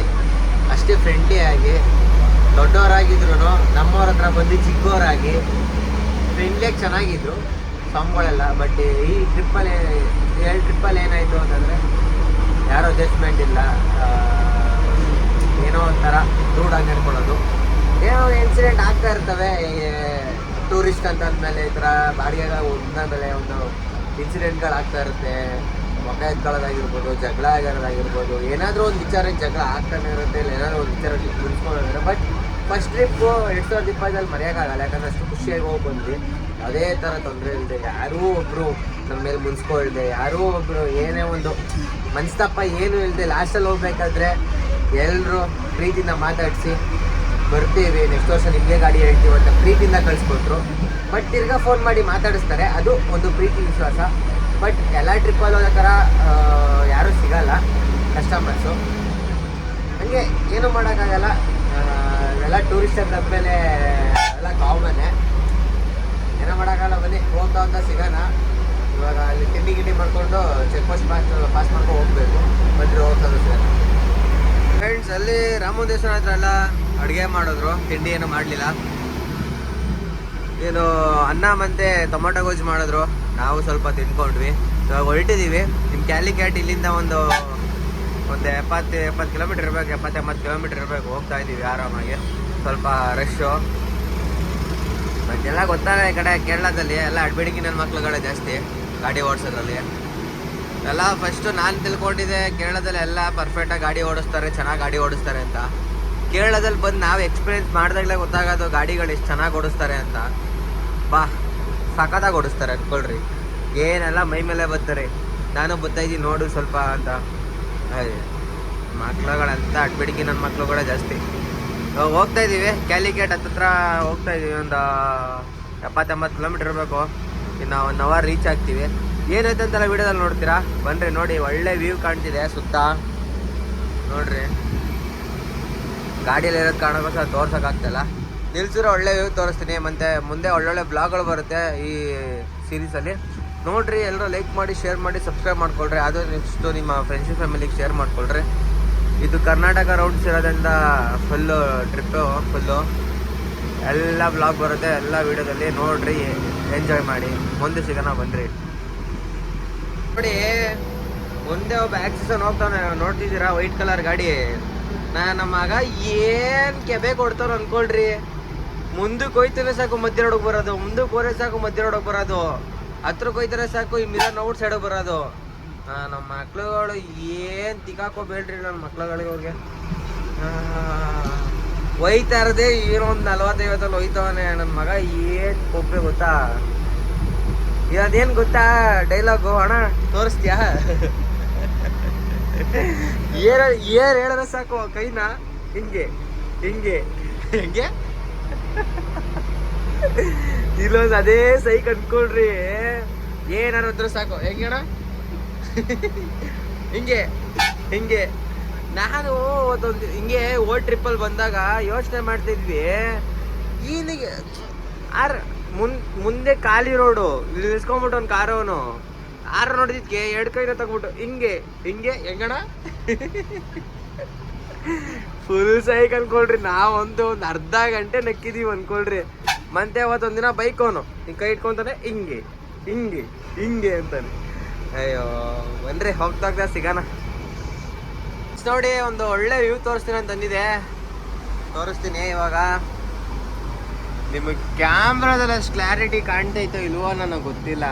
Speaker 2: ಅಷ್ಟೇ ಫ್ರೆಂಡ್ಲಿ ಆಗಿ ದೊಡ್ಡವರಾಗಿದ್ರು ನಮ್ಮವ್ರ ಹತ್ರ ಬಂದು ಚಿಕ್ಕವರಾಗಿ ಫ್ರೆಂಡ್ಲಿಯಾಗಿ ಚೆನ್ನಾಗಿದ್ರು ಸಾಂಗ್ಗಳೆಲ್ಲ ಬಟ್ ಈ ಟ್ರಿಪ್ಪಲ್ಲಿ ಎರಡು ಟ್ರಿಪ್ಪಲ್ಲಿ ಏನಾಯಿತು ಅಂತಂದರೆ ಯಾರೋ ಅಡ್ಜಸ್ಟ್ಮೆಂಟ್ ಇಲ್ಲ. ಏನೋ ಒಂಥರ ರೂಡಾಗಿ ನಡ್ಕೊಳ್ಳೋದು. ಏನೋ ಇನ್ಸಿಡೆಂಟ್ ಆಗ್ತಾ ಇರ್ತವೆ ಟೂರಿಸ್ಟ್ ಅಂತ ಅಂದಮೇಲೆ ಈ ಥರ ಬಾಡಿಗೆಗ ಮೇಲೆ ಒಂದು ಇನ್ಸಿಡೆಂಟ್ಗಳು ಆಗ್ತಾ ಇರುತ್ತೆ. ಮಗ ಎತ್ಕೊಳ್ಳೋದಾಗಿರ್ಬೋದು, ಜಗಳ ಆಗಿರೋದಾಗಿರ್ಬೋದು, ಏನಾದರೂ ಒಂದು ವಿಚಾರಕ್ಕೆ ಜಗಳ ಆಗ್ತಾನೆ ಇರುತ್ತೆ, ಇಲ್ಲ ಏನಾದರೂ ಒಂದು ವಿಚಾರ ಮುನ್ಸ್ಕೊಂಡಿರುತ್ತೆ ಬಟ್ ಫಸ್ಟ್ ಟ್ರಿಪ್ಪು ಎರಡು ಸಾವಿರದ ಇಪ್ಪತ್ತಲ್ಲಿ ಮರೆಯೋಕ್ಕಾಗಲ್ಲ ಯಾಕಂದ್ರೆ ಅಷ್ಟು ಖುಷಿಯಾಗಿ ಹೋಗಿ ಬಂದ್ವಿ. ಅದೇ ಥರ ತೊಂದರೆ ಇಲ್ಲದೆ ಯಾರೂ ಒಬ್ಬರು ನಮ್ಮ ಮೇಲೆ ಮುನ್ಸ್ಕೊಳ್ದೆ, ಯಾರೂ ಒಬ್ಬರು ಏನೇ ಒಂದು ಮನಸ್ತಪ್ಪ ಏನೂ ಇಲ್ಲದೆ ಲಾಸ್ಟಲ್ಲಿ ಹೋಗ್ಬೇಕಾದ್ರೆ ಎಲ್ಲರೂ ಪ್ರೀತಿಯಿಂದ ಮಾತಾಡಿಸಿ ಬರ್ತೀವಿ ನೆಕ್ಸ್ಟ್ ವರ್ಷ ನಿಮಗೆ ಗಾಡಿ ಹೇಳ್ತೀವಿ ಅಂತ ಪ್ರೀತಿಯಿಂದ ಕಳಿಸ್ಕೊಟ್ರು. ಬಟ್ ತಿರ್ಗಾ ಫೋನ್ ಮಾಡಿ ಮಾತಾಡಿಸ್ತಾರೆ. ಅದು ಒಂದು ಪ್ರೀತಿ ವಿಶ್ವಾಸ. ಬಟ್ ಎಲ್ಲ ಟ್ರಿಪ್ಪಲ್ಲಿ ಹೋದ ಥರ ಯಾರೂ ಸಿಗಲ್ಲ ಕಸ್ಟಮರ್ಸು ಹಂಗೆ ಏನು ಮಾಡೋಕ್ಕಾಗಲ್ಲ. ಎಲ್ಲ ಟೂರಿಸ್ಟ್ ಅಂದಮೇಲೆ ಎಲ್ಲ ಕಾಮನ್ನೇ ಏನೋ ಮಾಡೋಕ್ಕಾಗಲ್ಲ, ಬನ್ನಿ, ಹೋಗ್ತಾ ಅಂತ ಸಿಗೋಣ. ಇವಾಗ ಅಲ್ಲಿ ತಿಂಡಿ ಗಿಂಡಿ ಮಾಡಿಕೊಂಡು ಚೆಕ್ ಪೋಸ್ಟ್ ಪಾಸ್ ಪಾಸ್ ಮಾಡ್ಕೊಂಡು ಹೋಗಬೇಕು. ಬಂದರೆ ಹೋಗ್ತಾ ಸಿಗೋಣ. ಫ್ರೆಂಡ್ಸ್ ಅಲ್ಲಿ ರಾಮೋದೇಶ್ವರ ಹತ್ರ ಎಲ್ಲ ಅಡುಗೆ ಮಾಡಿದ್ರು. ತಿಂಡಿ ಏನು ಮಾಡಲಿಲ್ಲ. ಏನು ಅನ್ನ ಮತ್ತೆ ಟೊಮೊಟೊ ಗೊಜ್ಜು ಮಾಡಿದ್ರು. ನಾವು ಸ್ವಲ್ಪ ತಿನ್ಕೊಂಡ್ವಿ ಇವಾಗ ಹೊರಟಿದ್ದೀವಿ ನಿಮ್ಮ ಕ್ಯಾಲಿಕ್ಯಾಟ್ ಇಲ್ಲಿಂದ ಒಂದು ಒಂದು ಎಪ್ಪತ್ತು ಎಪ್ಪತ್ತು ಕಿಲೋಮೀಟ್ರ್ ಇರಬೇಕು ಎಪ್ಪತ್ತೆಂಬತ್ತು ಕಿಲೋಮೀಟ್ರ್ ಇರಬೇಕು. ಹೋಗ್ತಾ ಇದ್ದೀವಿ ಆರಾಮಾಗಿ. ಸ್ವಲ್ಪ ರಶ್ಶು ಮತ್ತೆಲ್ಲ ಗೊತ್ತಾಗ ಈ ಕಡೆ ಕೇರಳದಲ್ಲಿ ಎಲ್ಲ ಅಡ್ಬಿಡಿಕಿನ ಮಕ್ಕಳುಗಳೇ ಜಾಸ್ತಿ ಗಾಡಿ ಓಡಿಸೋದ್ರಲ್ಲಿ. ಎಲ್ಲ ಫಸ್ಟು ನಾನು ತಿಳ್ಕೊಂಡಿದ್ದೆ, ಕೇರಳದಲ್ಲಿ ಎಲ್ಲ ಪರ್ಫೆಕ್ಟಾಗಿ ಗಾಡಿ ಓಡಿಸ್ತಾರೆ, ಚೆನ್ನಾಗಿ ಗಾಡಿ ಓಡಿಸ್ತಾರೆ ಅಂತ. ಕೇರಳದಲ್ಲಿ ಬಂದು ನಾವು ಎಕ್ಸ್ಪೀರಿಯನ್ಸ್ ಮಾಡಿದಾಗಲೇ ಗೊತ್ತಾಗೋದು ಗಾಡಿಗಳು ಎಷ್ಟು ಚೆನ್ನಾಗಿ ಓಡಿಸ್ತಾರೆ ಅಂತ. ಬಾ, ಸಖತ್ತಾಗಿ ಓಡಿಸ್ತಾರೆ ಅಂದ್ಕೊಳ್ರಿ ಏನೆಲ್ಲ ಮೈ ಮೇಲೆ ಬರ್ತಾರೆ ನಾನು ಬತ್ತಾಯಿದ್ದೀನಿ ನೋಡು ಸ್ವಲ್ಪ ಅಂತ. ಮಕ್ಳುಗಳಂತ ಅಡ್ಬಿಡಿಕೆ ನನ್ನ ಮಕ್ಳುಗಳೇ ಜಾಸ್ತಿ. ಹೋಗ್ತಾ ಇದ್ದೀವಿ ಕ್ಯಾಲಿಕೇಟ್ ಹತ್ತತ್ರ ಹೋಗ್ತಾ ಇದ್ದೀವಿ ಒಂದು ಎಪ್ಪತ್ತೆಂಬತ್ತು ಕಿಲೋಮೀಟ್ರ್ ಇರಬೇಕು. ಇನ್ನು ಒನ್ ಅವರ್ ರೀಚ್ ಆಗ್ತೀವಿ. ಏನೈತೆ ಅಂತೆಲ್ಲ ವಿಡಿಯೋದಲ್ಲಿ ನೋಡ್ತೀರಾ? ಬನ್ರಿ ನೋಡಿ, ಒಳ್ಳೆ ವ್ಯೂ ಕಾಣ್ತಿದೆ ಸುತ್ತ. ನೋಡ್ರಿ. ಗಾಡಿಯಲ್ಲಿ ಇರೋದು ಕಾರಣಕ್ಕೋಸ್ಕರ ತೋರ್ಸೋಕ್ಕಾಗ್ತಿಲ್ಲ ನಿಲ್ಸಿರೋ ಒಳ್ಳೆ ವ್ಯೂ ತೋರಿಸ್ತೀನಿ. ಮತ್ತೆ ಮುಂದೆ ಒಳ್ಳೊಳ್ಳೆ ಬ್ಲಾಗ್ಗಳು ಬರುತ್ತೆ ಈ ಸೀರೀಸಲ್ಲಿ ನೋಡ್ರಿ, ಎಲ್ಲರೂ ಲೈಕ್ ಮಾಡಿ ಶೇರ್ ಮಾಡಿ ಸಬ್ಸ್ಕ್ರೈಬ್ ಮಾಡ್ಕೊಳ್ರಿ. ಅದು ನೆಕ್ಸ್ಟು ನಿಮ್ಮ ಫ್ರೆಂಡ್ಸ್ ಫ್ಯಾಮಿಲಿಗೆ ಶೇರ್ ಮಾಡ್ಕೊಳ್ರಿ. ಇದು ಕರ್ನಾಟಕ ರೌಂಡ್ಸ್ ಇರೋದ್ರಿಂದ ಫುಲ್ಲು ಟ್ರಿಪ್ಪು ಫುಲ್ಲು ಎಲ್ಲ ಬ್ಲಾಗ್ ಬರುತ್ತೆ. ಎಲ್ಲ ವೀಡಿಯೋದಲ್ಲಿ ನೋಡ್ರಿ ಎಂಜಾಯ್ ಮಾಡಿ. ಮುಂದೆ ಸಿಗೋಣ, ಬನ್ರಿ. ನೋಡಿ ಮುಂದೆ ಒಬ್ಬ ಆಕ್ಸಿಸನ್ ಹೋಗ್ತಾನೆ. ನೋಡ್ತಿದ್ದೀರಾ? ವೈಟ್ ಕಲರ್ ಗಾಡಿ. ನಾ ನಮ್ಮ ಮಗ ಏನ್ ಕೆಬೆ ಕೊಡ್ತಾರ ಅನ್ಕೊಳ್ರಿ. ಮುಂದಕ್ಕೆ ಹೋಯ್ತಾನೆ ಸಾಕು, ಮಧ್ಯ ರೋಡಕ್ಕೆ ಬರೋದು. ಮುಂದಕ್ಕೆ ಹೋದ್ರೆ ಸಾಕು, ಮಧ್ಯ ರೋಡಕ್ಕೆ ಬರೋದು. ಹತ್ರಕ್ಕೆ ಹೋಯ್ತಾರೆ ಸಾಕು, ಈ ಮಿರರ್ ನೋಡ್ ಸೈಡ್ ಬರೋದು. ನಮ್ಮ ಮಕ್ಳುಗಳು ಏನ್ ತಿಕ್ಕಾಕೋಬೇಡ್ರಿ ನನ್ನ ಮಕ್ಳುಗಳಿಗೆ ಅವ್ರಿಗೆ. ಒಯ್ತಾ ಇರದೆ ಏನೋ ಒಂದು ನಲ್ವತ್ತೈವತ್ತಲ್ಲಿ ಒಯ್ತವನೆ ನನ್ನ ಮಗ ಏನ್ ಕೊಬ್ಬೆ ಗೊತ್ತಾ? ಅದೇನ್ ಗೊತ್ತಾ ಡೈಲಾಗು ಅಣ್ಣ? ತೋರಿಸ್ತೀಯಾ? ಏರ, ಏರ್ ಹೇಳಿದ್ರೆ ಸಾಕು ಕೈನ. ಹಿಂಗೆ ಹಿಂಗೆ. ಹಿಂಗೆ. ಇಲ್ಲೊಂದು ಅದೇ ಸೈಕ್ ಅನ್ಕೊಳ್ರಿ. ಏನಾರು ಹತ್ರ ಸಾಕು. ಹೆಂಗೆ ಅಣ್ಣ? ಹಿಂಗೆ ಹಿಂಗೆ. ನಾನು ಒಂದೊಂದು, ಹಿಂಗೆ ಓಲ್ಡ್ ಟ್ರಿಪ್ಪಲ್ಲಿ ಬಂದಾಗ ಯೋಚನೆ ಮಾಡ್ತಿದ್ವಿ. ಈನಿಗೆ ಆರ್ ಮುನ್, ಮುಂದೆ ಖಾಲಿ ರೋಡು, ಇಲ್ಲಿ ನಿಲ್ಸ್ಕೊಂಬಿಟ್ಟು ಒಂದು ಕಾರ್ ಅವನು. ಆರ ನೋಡಿದ್ಕೆ, ಎರಡು ಕೈನ ತಗ್ಬಿಟ್ಟು ಹಿಂಗೆ ಹಿಂಗೆ ಹೆಂಗಣ ಫುಲ್ ಸೈಕ್ ಅನ್ಕೊಳ್ರಿ ನಾವೊಂದು ಒಂದು ಅರ್ಧ ಗಂಟೆ ನಕ್ಕಿದೀವಿ ಅನ್ಕೊಳ್ರಿ. ಮತ್ತೆ ಅವತ್ತೊಂದಿನ ಬೈಕ್ ಅವನು. ಹಿಂಗೆ ಕೈ ಇಟ್ಕೊಂತಾನೆ, ಹಿಂಗೆ ಹಿಂಗೆ ಹಿಂಗೆ ಅಂತಾನೆ. ಅಯ್ಯೋ ಬನ್ರಿ ಹೋಗ್ತಾ ಹೋಗ್ತಾ ಸಿಗೋಣ ನೋಡಿ, ಒಂದು ಒಳ್ಳೆ ವ್ಯೂ ತೋರಿಸ್ತೀನಿ ಅಂತ ತಂದಿದೆ ತೋರಿಸ್ತೀನಿ ಇವಾಗ. ನಿಮಗೆ ಕ್ಯಾಮ್ರಾದಲ್ಲಿ ಅಷ್ಟು ಕ್ಲಾರಿಟಿ ಕಾಣ್ತೈತೋ ಇಲ್ವೋ ನನಗೆ ಗೊತ್ತಿಲ್ಲ.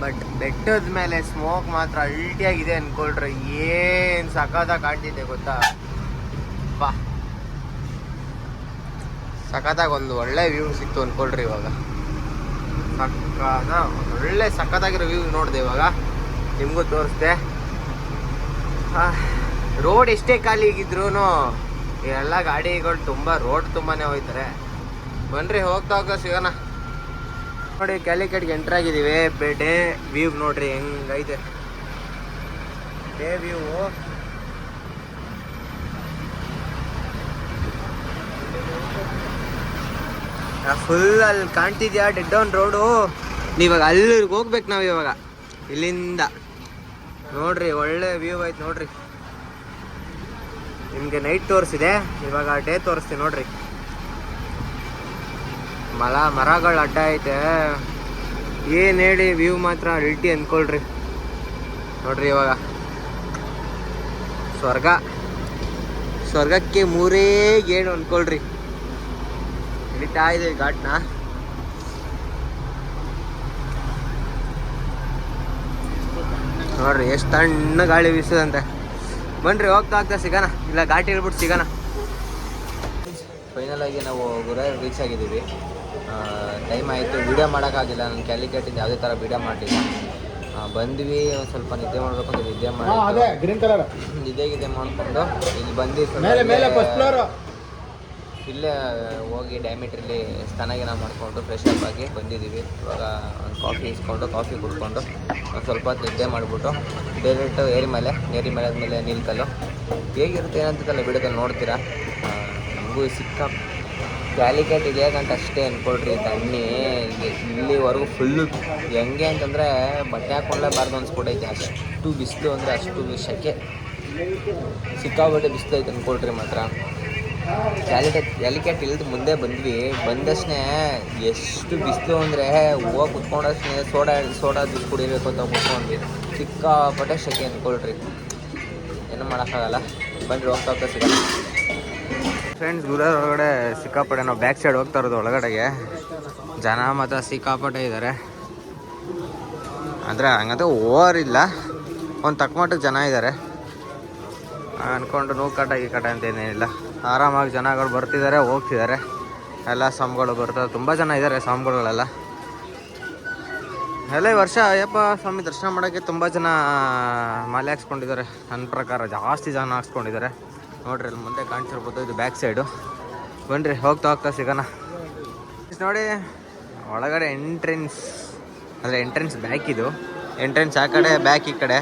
Speaker 2: ಬಟ್ ಬೆಟ್ಟದ ಮೇಲೆ ಸ್ಮೋಕ್ ಮಾತ್ರ ಅಲ್ಟಿಯಾಗಿದೆ ಅನ್ಕೊಳ್ರಿ ಏನು ಸಖತ್ತಾಗಿ ಕಾಣ್ತಿದೆ ಗೊತ್ತಾ? ಬಾ. ಸಖತ್ತಾಗಿ ಒಂದು ಒಳ್ಳೆ ವ್ಯೂ ಸಿಕ್ತು ಅನ್ಕೊಳ್ರಿ ಇವಾಗ. ಸಕ್ಕದ ಒಳ್ಳೆ ಸಖತ್ತಾಗಿರೋ ವ್ಯೂ ನೋಡಿದೆ ಇವಾಗ. ನಿಮಗೂ ತೋರಿಸ್ದೆ. ರೋಡ್ ಎಷ್ಟೇ ಖಾಲಿ ಆಗಿದ್ರು ಎಲ್ಲ ಗಾಡಿಗಳು ತುಂಬ ರೋಡ್ ತುಂಬಾನೇ ಹೋಯ್ತಾರೆ. ಬನ್ರಿ, ಹೋಗ್ತಾ ಸಿಗೋಣ. ನೋಡಿ ಕ್ಯಾಲಿಕಟ್ಗೆ ಎಂಟ್ರ್ ಆಗಿದ್ದೀವಿ. ಡೇ ವ್ಯೂ ನೋಡ್ರಿ, ಹೆಂಗೈತೆ. Day view. ಫುಲ್ ಅಲ್ಲಿ ಕಾಣ್ತಿದ್ಯಾ ಡೆಡ್ ಆನ್ ರೋಡು ನೀವಾಗ ಅಲ್ಲಿಗೆ ಹೋಗ್ಬೇಕು ನಾವು ಇವಾಗ. ಇಲ್ಲಿಂದ. ನೋಡ್ರಿ, ಒಳ್ಳೆ ವ್ಯೂ ಆಯ್ತು ನೋಡ್ರಿ. ನಿಮಗೆ ನೈಟ್ ತೋರಿಸಿದೆ. ಇವಾಗ ಡೇ ತೋರಿಸ್ತೀನಿ ನೋಡ್ರಿ. ಮಲ ಮರಗಳು ಅಡ್ಡ ಐತೆ. ಏನು ಹೇಳಿ ವ್ಯೂ ಮಾತ್ರ ಅಲ್ಟಿ ಅನ್ಕೊಳ್ರಿ. ನೋಡ್ರಿ ಇವಾಗ. ಸ್ವರ್ಗ. ಸ್ವರ್ಗಕ್ಕೆ ಮೂರೇ ಏನು ಅನ್ಕೊಳ್ರಿ. ಇಳಿತಾ ಇದೆ ಘಾಟ್ನ. ನೋಡ್ರಿ ಎಷ್ಟು ತಣ್ಣ ಗಾಳಿ ಬೀಸದಂತೆ. ಬನ್ರಿ ಹೋಗ್ತಾ ಹೋಗ್ತಾ ಸಿಗೋಣ. ಇಲ್ಲ ಘಾಟಿ ಹೇಳ್ಬಿಟ್ಟು ಸಿಗೋಣ. ಫೈನಲ್ ಆಗಿ ನಾವು ಗುರಾಯ್ ರೀಚ್ ಆಗಿದ್ದೀವಿ. ಟೈಮ್ ಆಯಿತು. ವೀಡಿಯೋ ಮಾಡೋಕ್ಕಾಗಿಲ್ಲ. ನಾನು ಕ್ಯಾಲಿಕೇಟಿಂದ ಯಾವುದೇ ಥರ ವೀಡಿಯೋ ಮಾಡಿಲ್ಲ ಬಂದ್ವಿ. ಒಂದು ಸ್ವಲ್ಪ ನಿದ್ದೆ ಮಾಡಬೇಕು ಅಂತ ನಿದ್ದೆ ಮಾಡಿ
Speaker 3: ಗ್ರೀನ್ ಕಲರ್
Speaker 2: ನಿದ್ದೆ ಗಿದ್ದೆ ಮಾಡಿಕೊಂಡು ಇಲ್ಲಿ ಬಂದು
Speaker 3: ಮೇಲೆ ಮೇಲೆ ಫಸ್ಟ್ ಫ್ಲೋರ್
Speaker 2: ಇಲ್ಲೇ ಹೋಗಿ ಡ್ಯಾಮಿಟ್ರಲ್ಲಿ ನಾವು ಮಾಡಿಕೊಂಡು ಫ್ರೆಶ್ ಅಪ್ ಆಗಿ ಬಂದಿದ್ದೀವಿ. ಇವಾಗ ಒಂದು ಕಾಫಿ ಇಸ್ಕೊಂಡು ಕಾಫಿ ಕುಡ್ಕೊಂಡು ಒಂದು ಸ್ವಲ್ಪ ಹೊತ್ತು ನಿದ್ದೆ ಮಾಡಿಬಿಟ್ಟು ಡೈರೆಕ್ಟ್ ಏರಿ ಮೇಲೆ ಏರಿ ಮೇಲೆ ಆದಮೇಲೆ ನಿಲ್ಕಲ್ಲು ಹೇಗಿರುತ್ತೆ ಏನಂತಲ್ಲ ಬಿಡೋದಲ್ಲಿ ನೋಡ್ತೀರಾ? ನಮಗೂ ಸಿಕ್ಕ ಕ್ಯಾಲಿಕಟ್ ಇದೆಯಾಗಂತ ಅಷ್ಟೇ ಅಂದ್ಕೊಳ್ರಿ ತಣ್ಣಿ. ಇಲ್ಲಿವರೆಗೂ ಫುಲ್ಲು ಹೆಂಗೆ ಅಂತಂದರೆ ಬಟ್ಟೆ ಹಾಕ್ಕೊಳ್ಳೇಬಾರ್ದು ಅನ್ಸ್ಬಿಟ್ಟೈತೆ ಅಷ್ಟು ಬಿಸಿಲು ಅಂದರೆ ಅಷ್ಟು ಸೆಕೆ ಸಿಕ್ಕಾಬಟ್ಟೆ ಬಿಸಿಲು ಐತೆ ಅಂದ್ಕೊಳ್ರಿ ಮಾತ್ರ. ಕ್ಯಾಲಿಕಟ್ ಕ್ಯಾಲಿಕಟ್ ಇಳಿದು ಮುಂದೆ ಬಂದ್ವಿ. ಬಂದಷ್ಟೇ ಎಷ್ಟು ಬಿಸಿಲು ಅಂದರೆ, ಹೂವು ಕುತ್ಕೊಂಡಷ್ಟೇ ಸೋಡಾ ಸೋಡಾ ಜ್ಯೂಸ್ ಕುಡಿಬೇಕು ಅಂತ ಕುತ್ಕೊಂಡ್ವಿ. ಸಿಕ್ಕಾಪಟ್ಟೆ ಸೆಕೆ ಅಂದ್ಕೊಳ್ರಿ ಏನು ಮಾಡೋಕ್ಕಾಗಲ್ಲ. ಬನ್ನಿರಿ ಹೋಗ್ತಾ ಹೋಗ್ತಾ ಸಿಗಲ್ಲ ಫ್ರೆಂಡ್ಸ್ ಗುರುವಾರ ಒಳಗಡೆ ಸಿಕ್ಕಾಪಟ್ಟೆ ನಾವು ಬ್ಯಾಕ್ ಸೈಡ್ ಹೋಗ್ತಾ ಇರೋದು ಒಳಗಡೆಗೆ. ಜನ ಮಾತ್ರ ಸಿಕ್ಕಾಪಟ್ಟೆ ಇದ್ದಾರೆ ಅಂದರೆ ಹಂಗಂತ ಓವರ್ ಇಲ್ಲ. ಒಂದು ತಕ್ಕ ಮಟ್ಟಿಗೆ ಜನ ಇದ್ದಾರೆ ಅಂದ್ಕೊಂಡು ನೂ ಕಟ್ಟಾಗಿ ಈ ಕಟ ಅಂತ ಏನೇನಿಲ್ಲ ಆರಾಮಾಗಿ ಜನಗಳು ಬರ್ತಿದ್ದಾರೆ ಹೋಗ್ತಿದ್ದಾರೆ ಎಲ್ಲ ಸ್ವಾಮಿಗಳು ಬರ್ತಾರೆ. ತುಂಬ ಜನ ಇದ್ದಾರೆ ಸ್ವಾಮಿಗಳೆಲ್ಲ. ಎಲ್ಲ ಈ ವರ್ಷ ಅಯ್ಯಪ್ಪ ಸ್ವಾಮಿ ದರ್ಶನ ಮಾಡೋಕ್ಕೆ ತುಂಬ ಜನ ಮಾಲೆ ಹಾಕ್ಸ್ಕೊಂಡಿದ್ದಾರೆ. ನನ್ನ ಪ್ರಕಾರ ಜಾಸ್ತಿ ಜನ ಹಾಕ್ಸ್ಕೊಂಡಿದ್ದಾರೆ. ನೋಡ್ರಿ, ಅಲ್ಲಿ ಮುಂದೆ ಕಾಣಿಸಿರ್ಬೋದು, ಇದು ಬ್ಯಾಕ್ ಸೈಡು ಬನ್ರಿ, ಹೋಗ್ತಾ ಹೋಗ್ತಾ ಸಿಗೋಣ. ನೋಡಿ, ಒಳಗಡೆ ಎಂಟ್ರೆನ್ಸ್ ಅಂದರೆ ಎಂಟ್ರೆನ್ಸ್ ಬ್ಯಾಕ್ ಇದು. ಎಂಟ್ರೆನ್ಸ್ ಆ ಕಡೆ ಬ್ಯಾಕ್ ಈ ಕಡೆ.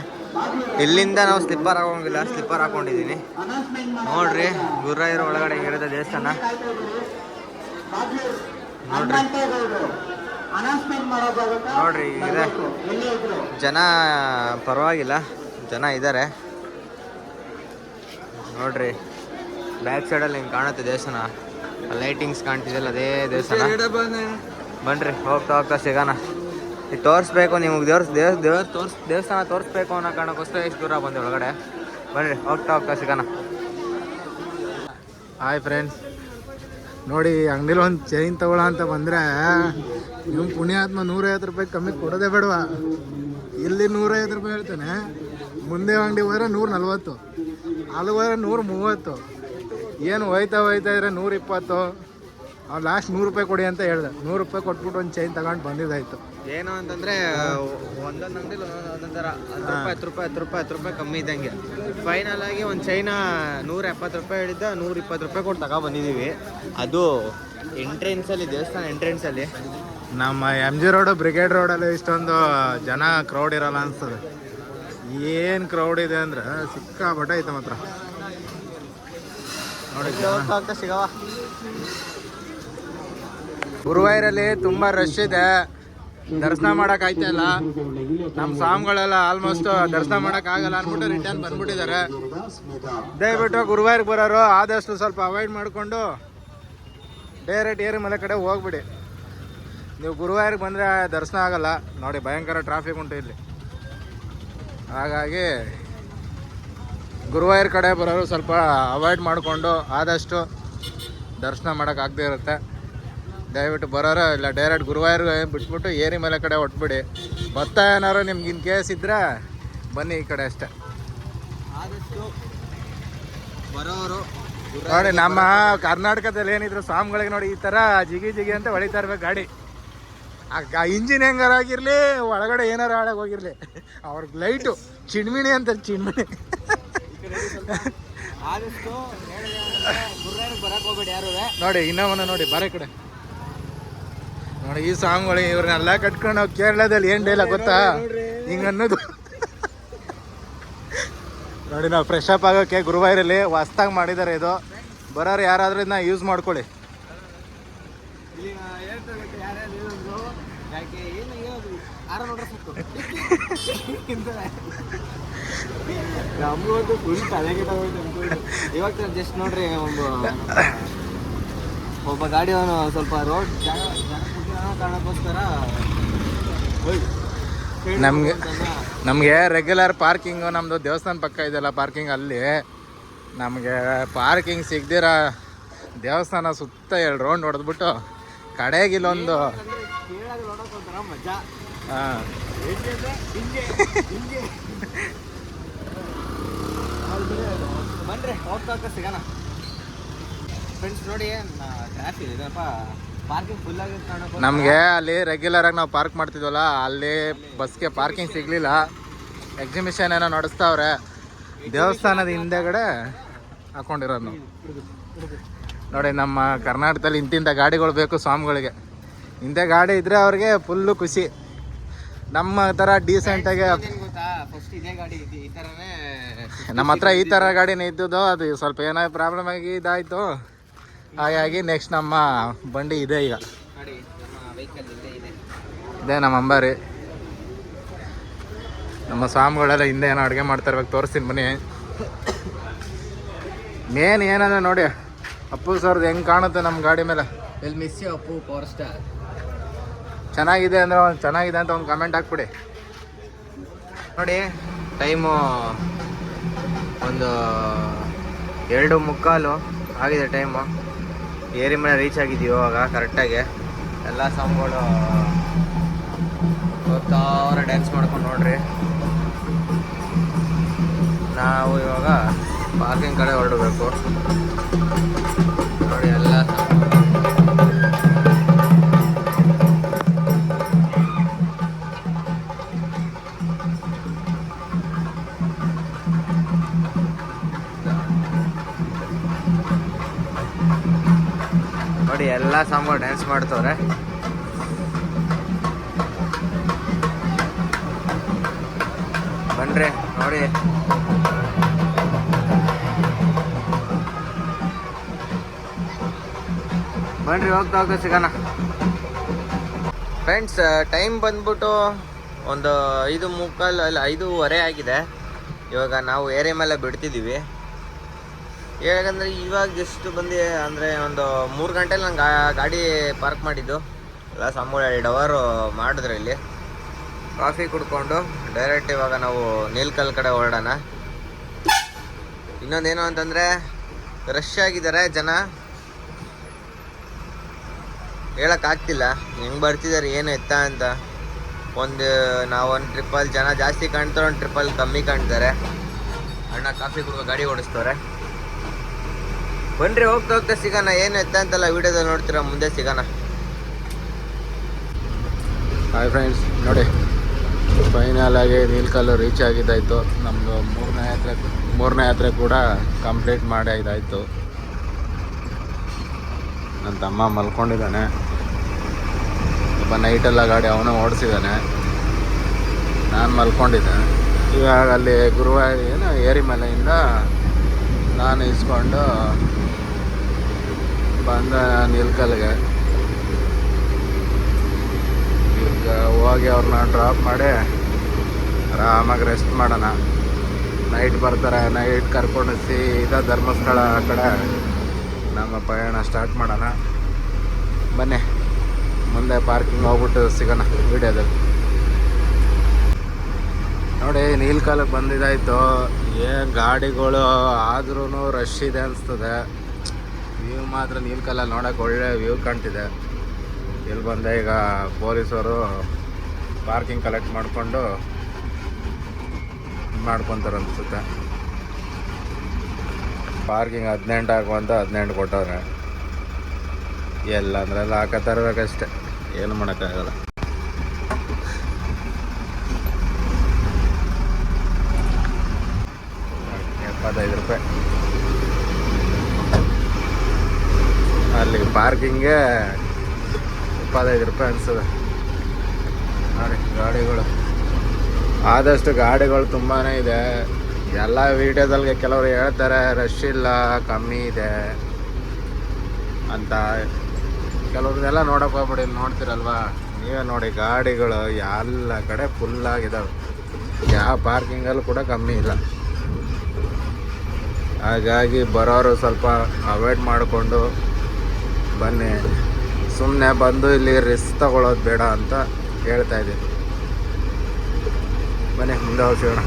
Speaker 2: ಇಲ್ಲಿಂದ ನಾವು ಸ್ಲಿಪ್ಪರ್ ಹಾಕೋಂಗಿಲ್ಲ ಸ್ಲಿಪ್ಪರ್ ಹಾಕೊಂಡಿದ್ದೀನಿ ನೋಡ್ರಿ ಇರೋ ಒಳಗಡೆ ಹಿಡಿದ ದೇವಸ್ಥಾನ. ನೋಡ್ರಿ. ನೋಡ್ರಿ ಇದೆ ಜನ ಪರವಾಗಿಲ್ಲ, ಜನ ಇದ್ದಾರೆ ನೋಡ್ರಿ ಬ್ಯಾಕ್ ಸೈಡಲ್ಲಿ ಹಿಂಗೆ ಕಾಣುತ್ತೆ ದೇವಸ್ಥಾನ. ಲೈಟಿಂಗ್ಸ್ ಕಾಣ್ತಿದೆಯಲ್ಲ, ಅದೇ ದೇವಸ್ಥಾನ. ಬನ್ರಿ, ಹೋಗ್ತಾ ಹೋಗ್ತಾ ಸಿಗೋಣ. ಇದು ತೋರಿಸ್ಬೇಕು ನಿಮಗೆ ದೇವ್ರ ದೇವ್ ದೇವ್ರ ತೋರ್ಸ್, ದೇವಸ್ಥಾನ ತೋರಿಸ್ಬೇಕು ಅನ್ನೋ ಕಾರಣಕ್ಕೋಸ್ಕರ ಎಷ್ಟು ದೂರ ಬಂದೆ ಒಳಗಡೆ. ಬನ್ರಿ, ಹೋಗ್ತಾ ಹೋಗ್ತಾ ಸಿಗೋಣ.
Speaker 3: ಹಾಯ್ ಫ್ರೆಂಡ್ಸ್ ನೋಡಿ ಅಂಗಡಿಲಿ ಒಂದು ಚೈನ್ ತಗೊಳ ಅಂತ ಬಂದರೆ ನಿಮ್ಮ ಪುಣ್ಯಾತ್ಮ ನೂರೈವತ್ತು ರೂಪಾಯಿ ಕಮ್ಮಿ ಕೊಡೋದೇ ಬೇಡವಾ? ಇಲ್ಲಿ ನೂರೈವತ್ತು ರೂಪಾಯಿ ಹೇಳ್ತಾನೆ. ಮುಂದೆ ಅಂಗಡಿ ಹೋದ್ರೆ ನೂರ ನಲ್ವತ್ತು ಅಲ್ಲಿ ಹೋದ್ರೆ ನೂರ ಮೂವತ್ತು. ಏನು ಹೋಯ್ತಾ ಹೋಯ್ತಾ ಇದ್ರೆ ನೂರ ಇಪ್ಪತ್ತು. ಅವ್ನು ಲಾಸ್ಟ್ ನೂರು ರೂಪಾಯಿ ಕೊಡಿ ಅಂತ ಹೇಳ್ದೆ. ನೂರು ರೂಪಾಯಿ ಕೊಟ್ಬಿಟ್ಟು ಒಂದು ಚೈನ್ ತಗೊಂಡು ಬಂದಿದ್ದಾಯ್ತು.
Speaker 2: ಏನು ಅಂತಂದ್ರೆ ಒಂದೊಂದು ಅಂಗಡಿಲಿ ಒಂದೊಂದು ಥರ. ಹತ್ತು ರೂಪಾಯಿ ಹತ್ತು ರೂಪಾಯಿ ಹತ್ತು ರೂಪಾಯಿ ಹತ್ತು ರೂಪಾಯಿ ಕಮ್ಮಿ ಇದ್ದಂಗೆ. ಫೈನಲ್ ಆಗಿ ಒಂದು ಚೈನಾ ನೂರ ಎಪ್ಪತ್ತು ರೂಪಾಯಿ ಹೇಳಿದ್ದ ನೂರ ಇಪ್ಪತ್ತು ರೂಪಾಯಿ ಕೊಟ್ಟು ತಗೊ ಬಂದಿದ್ದೀವಿ ಅದು ಎಂಟ್ರೆನ್ಸಲ್ಲಿ ದೇವಸ್ಥಾನ ಎಂಟ್ರೆನ್ಸಲ್ಲಿ
Speaker 3: ನಮ್ಮ ಎಂ ಜಿ ರೋಡು ಬ್ರಿಗೇಡ್ ರೋಡಲ್ಲಿ ಇಷ್ಟೊಂದು ಜನ ಕ್ರೌಡ್ ಇರಲ್ಲ ಅನ್ಸ್ತದೆ. ಏನು ಕ್ರೌಡ್ ಇದೆ ಅಂದ್ರೆ ಸಿಕ್ಕಾಪಟ್ಟೆ ಐತೆ ಮಾತ್ರ. ನೋಡಿ
Speaker 2: ಸಿಗವ
Speaker 3: ಗುರುವಾಯೂರಲ್ಲಿ ತುಂಬ ರಶ್ ಇದೆ. ದರ್ಶನ ಮಾಡಕ್ ಆಯ್ತಾ ಇಲ್ಲ. ನಮ್ಮ ಸ್ವಾಮಿಗಳೆಲ್ಲ ಆಲ್ಮೋಸ್ಟ್ ದರ್ಶನ ಮಾಡಕ್ ಆಗಲ್ಲ ಅನ್ಬಿಟ್ಟು ರಿಟರ್ನ್ ಬಂದ್ಬಿಟ್ಟಿದ್ದಾರೆ. ದಯವಿಟ್ಟು ಗುರುವಾಯೂರ್ಗೆ ಬರೋರು ಆದಷ್ಟು ಸ್ವಲ್ಪ ಅವಾಯ್ಡ್ ಮಾಡಿಕೊಂಡು ಡೈರೆಕ್ಟ್ ಏರಿ ಮಲೆ ಕಡೆ ಹೋಗ್ಬಿಡಿ. ನೀವು ಗುರುವಾಯೂರ್ಗೆ ಬಂದರೆ ದರ್ಶನ ಆಗಲ್ಲ. ನೋಡಿ ಭಯಂಕರ ಟ್ರಾಫಿಕ್ ಉಂಟು ಇಲ್ಲಿ. ಹಾಗಾಗಿ ಗುರುವಾಯೂರ್ ಕಡೆ ಬರೋರು ಸ್ವಲ್ಪ ಅವಾಯ್ಡ್ ಮಾಡಿಕೊಂಡು ಆದಷ್ಟು ದರ್ಶನ ಮಾಡೋಕ್ಕಾಗದೇ ಇರುತ್ತೆ. ದಯವಿಟ್ಟು ಬರೋರು ಇಲ್ಲ ಡೈರೆಕ್ಟ್ ಗುರುವಾಯೂರ್ ಬಿಟ್ಬಿಟ್ಟು ಏರಿ ಮೇಲೆ ಕಡೆ ಹೊಟ್ಬಿಡಿ ಭತ್ತ ಏನಾದ್ರು ನಿಮ್ಗೆ ಇನ್ ಕೇಸ್ ಇದ್ರೆ ಬನ್ನಿ ಈ ಕಡೆ ಅಷ್ಟೇ.
Speaker 2: ಆದಷ್ಟು ಬರೋರು
Speaker 3: ನೋಡಿ ನಮ್ಮ ಕರ್ನಾಟಕದಲ್ಲಿ ಏನಿದ್ರು ಸ್ವಾಮಿಗಳಿಗೆ ನೋಡಿ ಈ ಥರ ಜಿಗಿ ಜಿಗಿ ಅಂತ ಹೊಳಿತಾ ಇರ್ಬೇಕು ಗಾಡಿ. ಆ ಇಂಜಿನ್ ಹೆಂಗಾರ ಆಗಿರಲಿ ಒಳಗಡೆ ಏನಾರು ಹಾಳಾಗಿ ಹೋಗಿರ್ಲಿ. ಅವ್ರಿಗೆ ಲೈಟು ಚಿಣ್ಮಿಣಿ ಅಂತ ಚಿಣ್ಮಿಣಿ. ನೋಡಿ ಇನ್ನೊಮ್ಮೆ ನೋಡಿ ಬರ ಕಡೆ. ನೋಡಿ ಈ ಸಾಂಗ್ಗಳು ಇವ್ರನ್ನೆಲ್ಲ ಕಟ್ಕೊಂಡು ನಾವು ಕೇರಳದಲ್ಲಿ ಏನ್ ಡೈಲಾಗ್ ಗೊತ್ತಾ? ಹಿಂಗ ಅನ್ನೋದು. ನೋಡಿ ನಾವು ಫ್ರೆಶ್ ಅಪ್ ಆಗೋಕ್ಕೆ ಗುರುವಾಯಿರಲ್ಲಿ ಹೊಸ್ದಾಗಿ ಮಾಡಿದ್ದಾರೆ ಇದು. ಬರೋರು ಯಾರಾದ್ರೂ ಇದನ್ನ ಯೂಸ್ ಮಾಡ್ಕೊಳ್ಳಿ
Speaker 2: ಇಲ್ಲಿ ಹೇಳ್ತಾರೆ ಯಾರ್ಯಾರು ಯಾಕೆ ಏನು ಹೇಳೋದು ಆರ ನೋಡ್ರೆ ಸಾಕು ನಮಗಂತೂ ಫುಲ್ ತಲೆಗೆ ತಗೊಂಡು ಇವಾಗ ಜಸ್ಟ್ ನೋಡ್ರಿ ಒಂದು ಒಬ್ಬ ಗಾಡಿಯವನು ಸ್ವಲ್ಪ ರೋಡ್ ಜಾಗ ಕಾರಣಕ್ಕೋಸ್ಕರ
Speaker 3: ನಮ್ಗೆ ನಮಗೆ ರೆಗ್ಯುಲರ್ ಪಾರ್ಕಿಂಗು ನಮ್ಮದು ದೇವಸ್ಥಾನ ಪಕ್ಕ ಇದೆಯಲ್ಲ ಪಾರ್ಕಿಂಗ್ ಅಲ್ಲಿ ನಮಗೆ ಪಾರ್ಕಿಂಗ್ ಸಿಗ್ದಿರ ದೇವಸ್ಥಾನ ಸುತ್ತ ಎರಡು ರೌಂಡ್ ಹೊಡೆದ್ಬಿಟ್ಟು ಕಡೆಗೆ ಹಾಂ. [LAUGHS]
Speaker 2: ಹೋಗ್ತಾ ಸಿಗೋಣ. ಫ್ರೆಂಡ್ಸ್ ನೋಡಿ ಟ್ರಾಫಿಕ್ ಇದಪ್ಪ ಪಾರ್ಕಿಂಗ್ ಫುಲ್
Speaker 3: ನಮಗೆ ಅಲ್ಲಿ ರೆಗ್ಯುಲರ್ ಆಗಿ ನಾವು ಪಾರ್ಕ್ ಮಾಡ್ತಿದ್ವಲ್ಲ ಅಲ್ಲಿ ಬಸ್ಗೆ ಪಾರ್ಕಿಂಗ್ ಸಿಗ್ಲಿಲ್ಲ. ಎಕ್ಸಿಬಿಷನ್ ಏನೋ ನಡೆಸ್ತಾವ್ರೆ. ದೇವಸ್ಥಾನದ ಹಿಂದೆಗಡೆ ಹಾಕೊಂಡಿರೋದು ನಾವು. ನೋಡಿ ನಮ್ಮ ಕರ್ನಾಟಕದಲ್ಲಿ ಇಂತಿಂಥ ಗಾಡಿಗಳು ಬೇಕು ಸ್ವಾಮಿಗಳಿಗೆ. ಹಿಂದೆ ಗಾಡಿ ಇದ್ರೆ ಅವ್ರಿಗೆ ಫುಲ್ಲು ಖುಷಿ. ನಮ್ಮ
Speaker 2: ತರ ಡೀಸೆಂಟ್ ಆಗಿ [LAUGHS]
Speaker 3: ನಮ್ಮ ಹತ್ರ ಈ ತರ ಗಾಡಿನೇ ಇದ್ದದ್ದು ಅದು ಸ್ವಲ್ಪ ಏನೋ ಪ್ರಾಬ್ಲಮ್ ಆಗಿ ಇದಾಯಿತು. ಹಾಗಾಗಿ ನೆಕ್ಸ್ಟ್ ನಮ್ಮ ಬಂಡಿ ಇದೆ ಈಗ.
Speaker 2: ಇಲ್ಲೇ ಇದೆ.
Speaker 3: ನಮ್ಮ ಅಂಬಾರಿ. ನಮ್ಮ ಸ್ವಾಮಿಗಳೆಲ್ಲ ಹಿಂದೆ ಏನೋ ಅಡುಗೆ ಮಾಡ್ತಾ ಇರ್ಬೇಕು ತೋರಿಸ್ತೀನಿ ಬನ್ನಿ. ಮೇನ್ ಏನಂದ್ರೆ ನೋಡಿ ಅಪ್ಪು ಸರ್ದು ಹೆಂಗೆ ಕಾಣುತ್ತೆ ನಮ್ಮ ಗಾಡಿ ಮೇಲೆ?
Speaker 2: L miss you Appu power star
Speaker 3: ಚೆನ್ನಾಗಿದೆ ಅಂದರೆ ಒಂದು ಚೆನ್ನಾಗಿದೆ ಅಂತ ಒಂದು ಕಮೆಂಟ್ ಹಾಕ್ಬಿಡಿ.
Speaker 2: ನೋಡಿ ಟೈಮು ಒಂದು ಎರಡು ಮುಕ್ಕಾಲು ಆಗಿದೆ ಟೈಮು ಏರಿ ಮೇಲೆ ರೀಚ್ ಆಗಿದ್ದೀವಿ ಇವಾಗ ಕರೆಕ್ಟಾಗಿ ಎಲ್ಲ ಸಾಂಗ್ಗಳು ಗೊತ್ತಾವ್ರ ಡ್ಯಾನ್ಸ್ ಮಾಡ್ಕೊಂಡು ನೋಡ್ರಿ. ನಾವು ಇವಾಗ ಪಾರ್ಕಿಂಗ್ ಕಡೆ ಹೊರಡಬೇಕು. ಎಲ್ಲ ಸಾಂಗು ಡ್ಯಾನ್ಸ್ ಮಾಡ್ತವ್ರೆ. ಬನ್ರಿ, ನೋಡಿ. ಬನ್ರಿ, ಹೋಗ್ತಾ ಹೋಗ್ತಾ ಸಿಗೋಣ. ಫ್ರೆಂಡ್ಸ್ ಟೈಮ್ ಬಂದ್ಬಿಟ್ಟು ಒಂದು ಐದು ಮುಕ್ಕಾಲು, ಅಲ್ಲಿ, ಐದೂವರೆ ಆಗಿದೆ. ಇವಾಗ ನಾವು ಏರಿಯಾ ಮೇಲೆ ಬಿಡ್ತಿದ್ದೀವಿ. ಯಾಕಂದರೆ ಇವಾಗ ಜಸ್ಟ್ ಬಂದು, ಅಂದರೆ ಒಂದು ಮೂರು ಗಂಟೆಲಿ ನಂಗೆ ಗಾಡಿ ಪಾರ್ಕ್ ಮಾಡಿದ್ದು. ಎಲ್ಲ ಸಂಬಳ ಎರಡು ಅವರು ಮಾಡಿದ್ರು ಇಲ್ಲಿ. ಕಾಫಿ ಕುಡ್ಕೊಂಡು ಡೈರೆಕ್ಟ್ ಇವಾಗ ನಾವು ನೀಲ್ಕಲ್ ಕಡೆ ಹೊರಡೋಣ. ಇನ್ನೊಂದೇನು ಅಂತಂದರೆ ರಶ್ ಆಗಿದ್ದಾರೆ ಜನ. ಹೇಳೋಕ್ಕಾಗ್ತಿಲ್ಲ ಹೆಂಗೆ ಬರ್ತಿದ್ದಾರೆ ಏನು ಎತ್ತ ಅಂತ. ಒಂದು, ನಾವು ಒಂದು ಟ್ರಿಪ್ಪಲ್ಲಿ ಜನ ಜಾಸ್ತಿ ಕಾಣ್ತಾರೆ, ಒಂದು ಟ್ರಿಪ್ಪಲ್ಲಿ ಕಮ್ಮಿ ಕಾಣ್ತಾರೆ. ಅಣ್ಣ ಕಾಫಿ ಕುಡ್ಕೋ ಗಾಡಿ ಓಡಿಸ್ತವ್ರೆ ಬನ್ರಿ, ಹೋಗ್ತಾ ಹೋಗ್ತಾ ಸಿಗೋಣ. ಏನು ಎತ್ತ ಅಂತಲ್ಲ ವಿಡಿಯೋದಲ್ಲಿ ನೋಡ್ತೀರಾ, ಮುಂದೆ ಸಿಗೋಣ.
Speaker 3: ಹಾಯ್ ಫ್ರೆಂಡ್ಸ್ ನೋಡಿ ಫೈನಲ್ ಆಗಿ ನೀಲ್ಕಲ್ಲು ರೀಚ್ ಆಗಿದ್ದಾಯಿತು. ನಮ್ಮದು ಮೂರನೇ ಯಾತ್ರೆ ಮೂರನೇ ಯಾತ್ರೆ ಕೂಡ ಕಂಪ್ಲೀಟ್ ಮಾಡಿ ಇದಾಯಿತು. ನನ್ನ ತಮ್ಮ ಮಲ್ಕೊಂಡಿದ್ದಾನೆ. ಸ್ವಲ್ಪ ನೈಟೆಲ್ಲ ಗಾಡಿ ಅವನು ಓಡಿಸಿದ್ದಾನೆ. ನಾನು ಮಲ್ಕೊಂಡಿದ್ದೆ. ಇವಾಗ ಅಲ್ಲಿ ಗುರುವಾರ, ಏನು ಏರಿ ಮಲೆಯಿಂದ ನಾನು ಇಸ್ಕೊಂಡು ಬಂದ ನಿಲ್ಕಲ್ಗೆ. ಈಗ ಹೋಗಿ ಅವ್ರನ್ನ ಡ್ರಾಪ್ ಮಾಡಿ ಆರಾಮಾಗಿ ರೆಸ್ಟ್ ಮಾಡೋಣ. ನೈಟ್ ಬರ್ತಾರೆ ನೈಟ್ ಕರ್ಕೊಂಡು ಸೀದಾ ಧರ್ಮಸ್ಥಳ ಆ ಕಡೆ ನಮ್ಮ ಪ್ರಯಾಣ ಸ್ಟಾರ್ಟ್ ಮಾಡೋಣ. ಬನ್ನಿ, ಮುಂದೆ ಪಾರ್ಕಿಂಗ್ ಹೋಗ್ಬಿಟ್ಟು ಸಿಗೋಣ, ವಿಡಿಯೋದಲ್ಲಿ. ನೋಡಿ ನೀಲ್ಕಾಲಕ್ಕೆ ಬಂದಿದ್ದಾಯ್ತು. ಏನು ಗಾಡಿಗಳು ಆದ್ರೂ ರಶ್ ಇದೆ ಅನಿಸ್ತದೆ. ವ್ಯೂ ಮಾತ್ರ ನೀಲ್ಕಲ್ಲಲ್ಲಿ ನೋಡೋಕೆ ಒಳ್ಳೆ ವ್ಯೂ ಕಾಣ್ತಿದೆ. ಇಲ್ಲಿ ಬಂದೆ ಈಗ ಪೊಲೀಸರು ಪಾರ್ಕಿಂಗ್ ಕಲೆಕ್ಟ್ ಮಾಡಿಕೊಂಡು ಮಾಡ್ಕೊತಾರೆ ಅನಿಸುತ್ತೆ. ಪಾರ್ಕಿಂಗ್ ಹದಿನೆಂಟು ಹಾಕುವಂತ ಹದಿನೆಂಟು ಕೊಟ್ಟವ್ರೆ. ಎಲ್ಲ ಅಂದ್ರೆಲ್ಲ ಎಲ್ಲ ತರಬೇಕಷ್ಟೆ. ಏನು ಮಾಡೋಕ್ಕಾಗಲ್ಲ ಎಪ್ಪತ್ತೈದು ರೂಪಾಯಿ ಅಲ್ಲಿ ಪಾರ್ಕಿಂಗ್ಗೆ ಇಪ್ಪತ್ತೈದು ರೂಪಾಯಿ ಅನಿಸ್ತದೆ ನೋಡಿ, ಗಾಡಿಗಳು. ಆದಷ್ಟು ಗಾಡಿಗಳು ತುಂಬಾ ಇದೆ. ಎಲ್ಲ ವೀಡಿಯೋದಲ್ಲಿ ಕೆಲವರು ಹೇಳ್ತಾರೆ, ರಶ್ ಇಲ್ಲ, ಕಮ್ಮಿ ಇದೆ. ಅಂತ. ಕೆಲವ್ರನ್ನೆಲ್ಲ ನೋಡಕ್ಕೆ ಹೋಗ್ಬಿಡಿ ನೋಡ್ತಿರಲ್ವಾ? ನೀವೇ ನೋಡಿ, ಗಾಡಿಗಳು ಎಲ್ಲ ಕಡೆ ಫುಲ್ ಆಗಿದಾವೆ. ಯಾವ ಪಾರ್ಕಿಂಗಲ್ಲೂ ಕೂಡ ಕಮ್ಮಿ ಇಲ್ಲ. ಹಾಗಾಗಿ ಬರೋರು ಸ್ವಲ್ಪ ಅವಾಯ್ಡ್ ಮಾಡಿಕೊಂಡು ಬನ್ನಿ. ಸುಮ್ಮನೆ ಬಂದು ಇಲ್ಲಿ ರಿಸ್ಕ್ ತಗೊಳ್ಳೋದು ಬೇಡ ಅಂತ ಹೇಳ್ತಾ ಇದ್ದೀನಿ. ಬನ್ನಿ, ಮುಂದೆ ಹೋಗೋಣ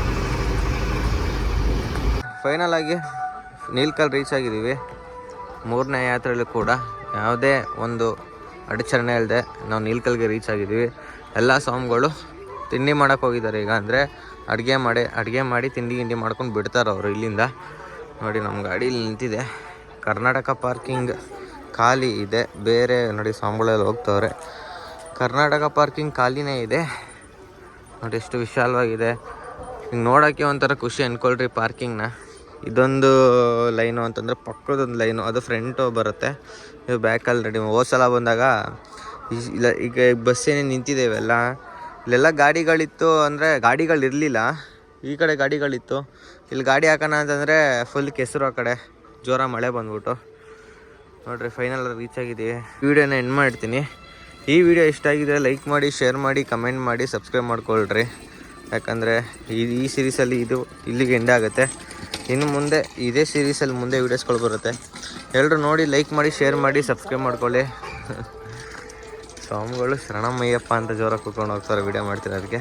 Speaker 2: ಫೈನಲ್ ಆಗಿ ನೀಲ್ಕಲ್ ರೀಚ್ ಆಗಿದ್ದೀವಿ. ಮೂರನೇ ಯಾತ್ರೆಯಲ್ಲೂ ಕೂಡ ಯಾವುದೇ ಒಂದು ಅಡಚಣೆ ಇಲ್ಲದೆ ನಾವು ನೀಲ್ಕಲ್ಗೆ ರೀಚ್ ಆಗಿದ್ದೀವಿ. ಎಲ್ಲ ಸ್ವಾಮಿಗಳು ತಿಂಡಿ ಮಾಡೋಕೆ ಹೋಗಿದ್ದಾರೆ ಈಗ ಅಂದರೆ ಅಡುಗೆ ಮಾಡಿ ಅಡುಗೆ ಮಾಡಿ ತಿಂಡಿ ಗಿಂಡಿ ಮಾಡ್ಕೊಂಡು ಬಿಡ್ತಾರೆ ಅವರು ಇಲ್ಲಿಂದ. ನೋಡಿ ನಮ್ಮ ಗಾಡಿ ಇಲ್ಲಿ ನಿಂತಿದೆ. ಕರ್ನಾಟಕ ಪಾರ್ಕಿಂಗ್ ಖಾಲಿ ಇದೆ. ಬೇರೆ ನೋಡಿ, ಸ್ವಾಮಿಗಳೆಲ್ಲ ಹೋಗ್ತವ್ರೆ. ಕರ್ನಾಟಕ ಪಾರ್ಕಿಂಗ್ ಖಾಲಿನೇ ಇದೆ. ನೋಡಿ, ಎಷ್ಟು ವಿಶಾಲವಾಗಿದೆ. ಹಿಂಗೆ ನೋಡೋಕ್ಕೆ ಒಂಥರ ಖುಷಿ ಅಂದ್ಕೊಳ್ರಿ ಪಾರ್ಕಿಂಗ್ನ ಇದೊಂದು ಲೈನು ಅಂತಂದರೆ ಪಕ್ಕದೊಂದು ಲೈನು ಅದು ಫ್ರಂಟು ಬರುತ್ತೆ. ಇದು ಬ್ಯಾಕಲ್ಲಿ ರೆಡಿ ಸಲ ಬಂದಾಗ ಇಲ್ಲ, ಈಗ ಬಸ್ ಏನೇ ನಿಂತಿದೆ ಇವೆಲ್ಲ ಇಲ್ಲೆಲ್ಲ ಗಾಡಿಗಳಿತ್ತು ಅಂದರೆ ಗಾಡಿಗಳಿರಲಿಲ್ಲ. ಈ ಕಡೆ ಗಾಡಿಗಳಿತ್ತು. ಇಲ್ಲಿ ಗಾಡಿ ಹಾಕೋಣ ಅಂತಂದರೆ ಫುಲ್ ಕೆಸರು ಆ ಕಡೆ. ಜೋರ ಮಳೆ ಬಂದ್ಬಿಟ್ಟು. ನೋಡ್ರಿ ಫೈನಲ್ ರೀಚ್ ಆಗಿದ್ದೀವಿ ವಿಡಿಯೋನ ಎಂಡ್ ಮಾಡ್ತೀನಿ. ಈ ವಿಡಿಯೋ ಇಷ್ಟ ಆಗಿದ್ರೆ ಲೈಕ್ ಮಾಡಿ ಶೇರ್ ಮಾಡಿ ಕಮೆಂಟ್ ಮಾಡಿ ಸಬ್ಸ್ಕ್ರೈಬ್ ಮಾಡ್ಕೊಳ್ರಿ. ಯಾಕಂದರೆ ಈ ಈ ಸೀರೀಸಲ್ಲಿ ಇದು ಇಲ್ಲಿಗೆ ಎಂಡ್ ಆಗುತ್ತೆ. ಇನ್ನು ಮುಂದೆ ಇದೇ ಸೀರೀಸಲ್ಲಿ ಮುಂದೆ ವೀಡಿಯೋಸ್ಗಳು ಬರುತ್ತೆ. ಎಲ್ಲರೂ ನೋಡಿ ಲೈಕ್ ಮಾಡಿ ಶೇರ್ ಮಾಡಿ ಸಬ್ಸ್ಕ್ರೈಬ್ ಮಾಡ್ಕೊಳ್ಳಿ. [LAUGHS] ಸ್ವಾಮಿಗಳು ಶರಣಮಯ್ಯಪ್ಪ ಅಂತ ಜೋರಾಗಿ ಕೂತ್ಕೊಂಡು ಹೋಗ್ತಾರೆ ವೀಡಿಯೋ ಮಾಡ್ತೀರ ಅದಕ್ಕೆ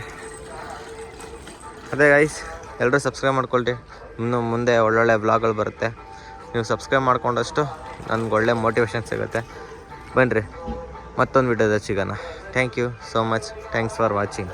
Speaker 2: ಅದೇ ಗೈಸ್ ಎಲ್ಲರೂ ಸಬ್ಸ್ಕ್ರೈಬ್ ಮಾಡ್ಕೊಳ್ರಿ. ಇನ್ನು ಮುಂದೆ ಒಳ್ಳೊಳ್ಳೆ ಬ್ಲಾಗ್ಗಳು ಬರುತ್ತೆ. ನೀವು ಸಬ್ಸ್ಕ್ರೈಬ್ ಮಾಡ್ಕೊಂಡಷ್ಟು ನನಗೆ ಒಳ್ಳೆ ಮೋಟಿವೇಶನ್ ಸಿಗುತ್ತೆ. ಬನ್ನಿರಿ ಮತ್ತೊಂದು ವಿಡಿಯೋದ ಸಿಗೋಣ. Thank you so much thanks for watching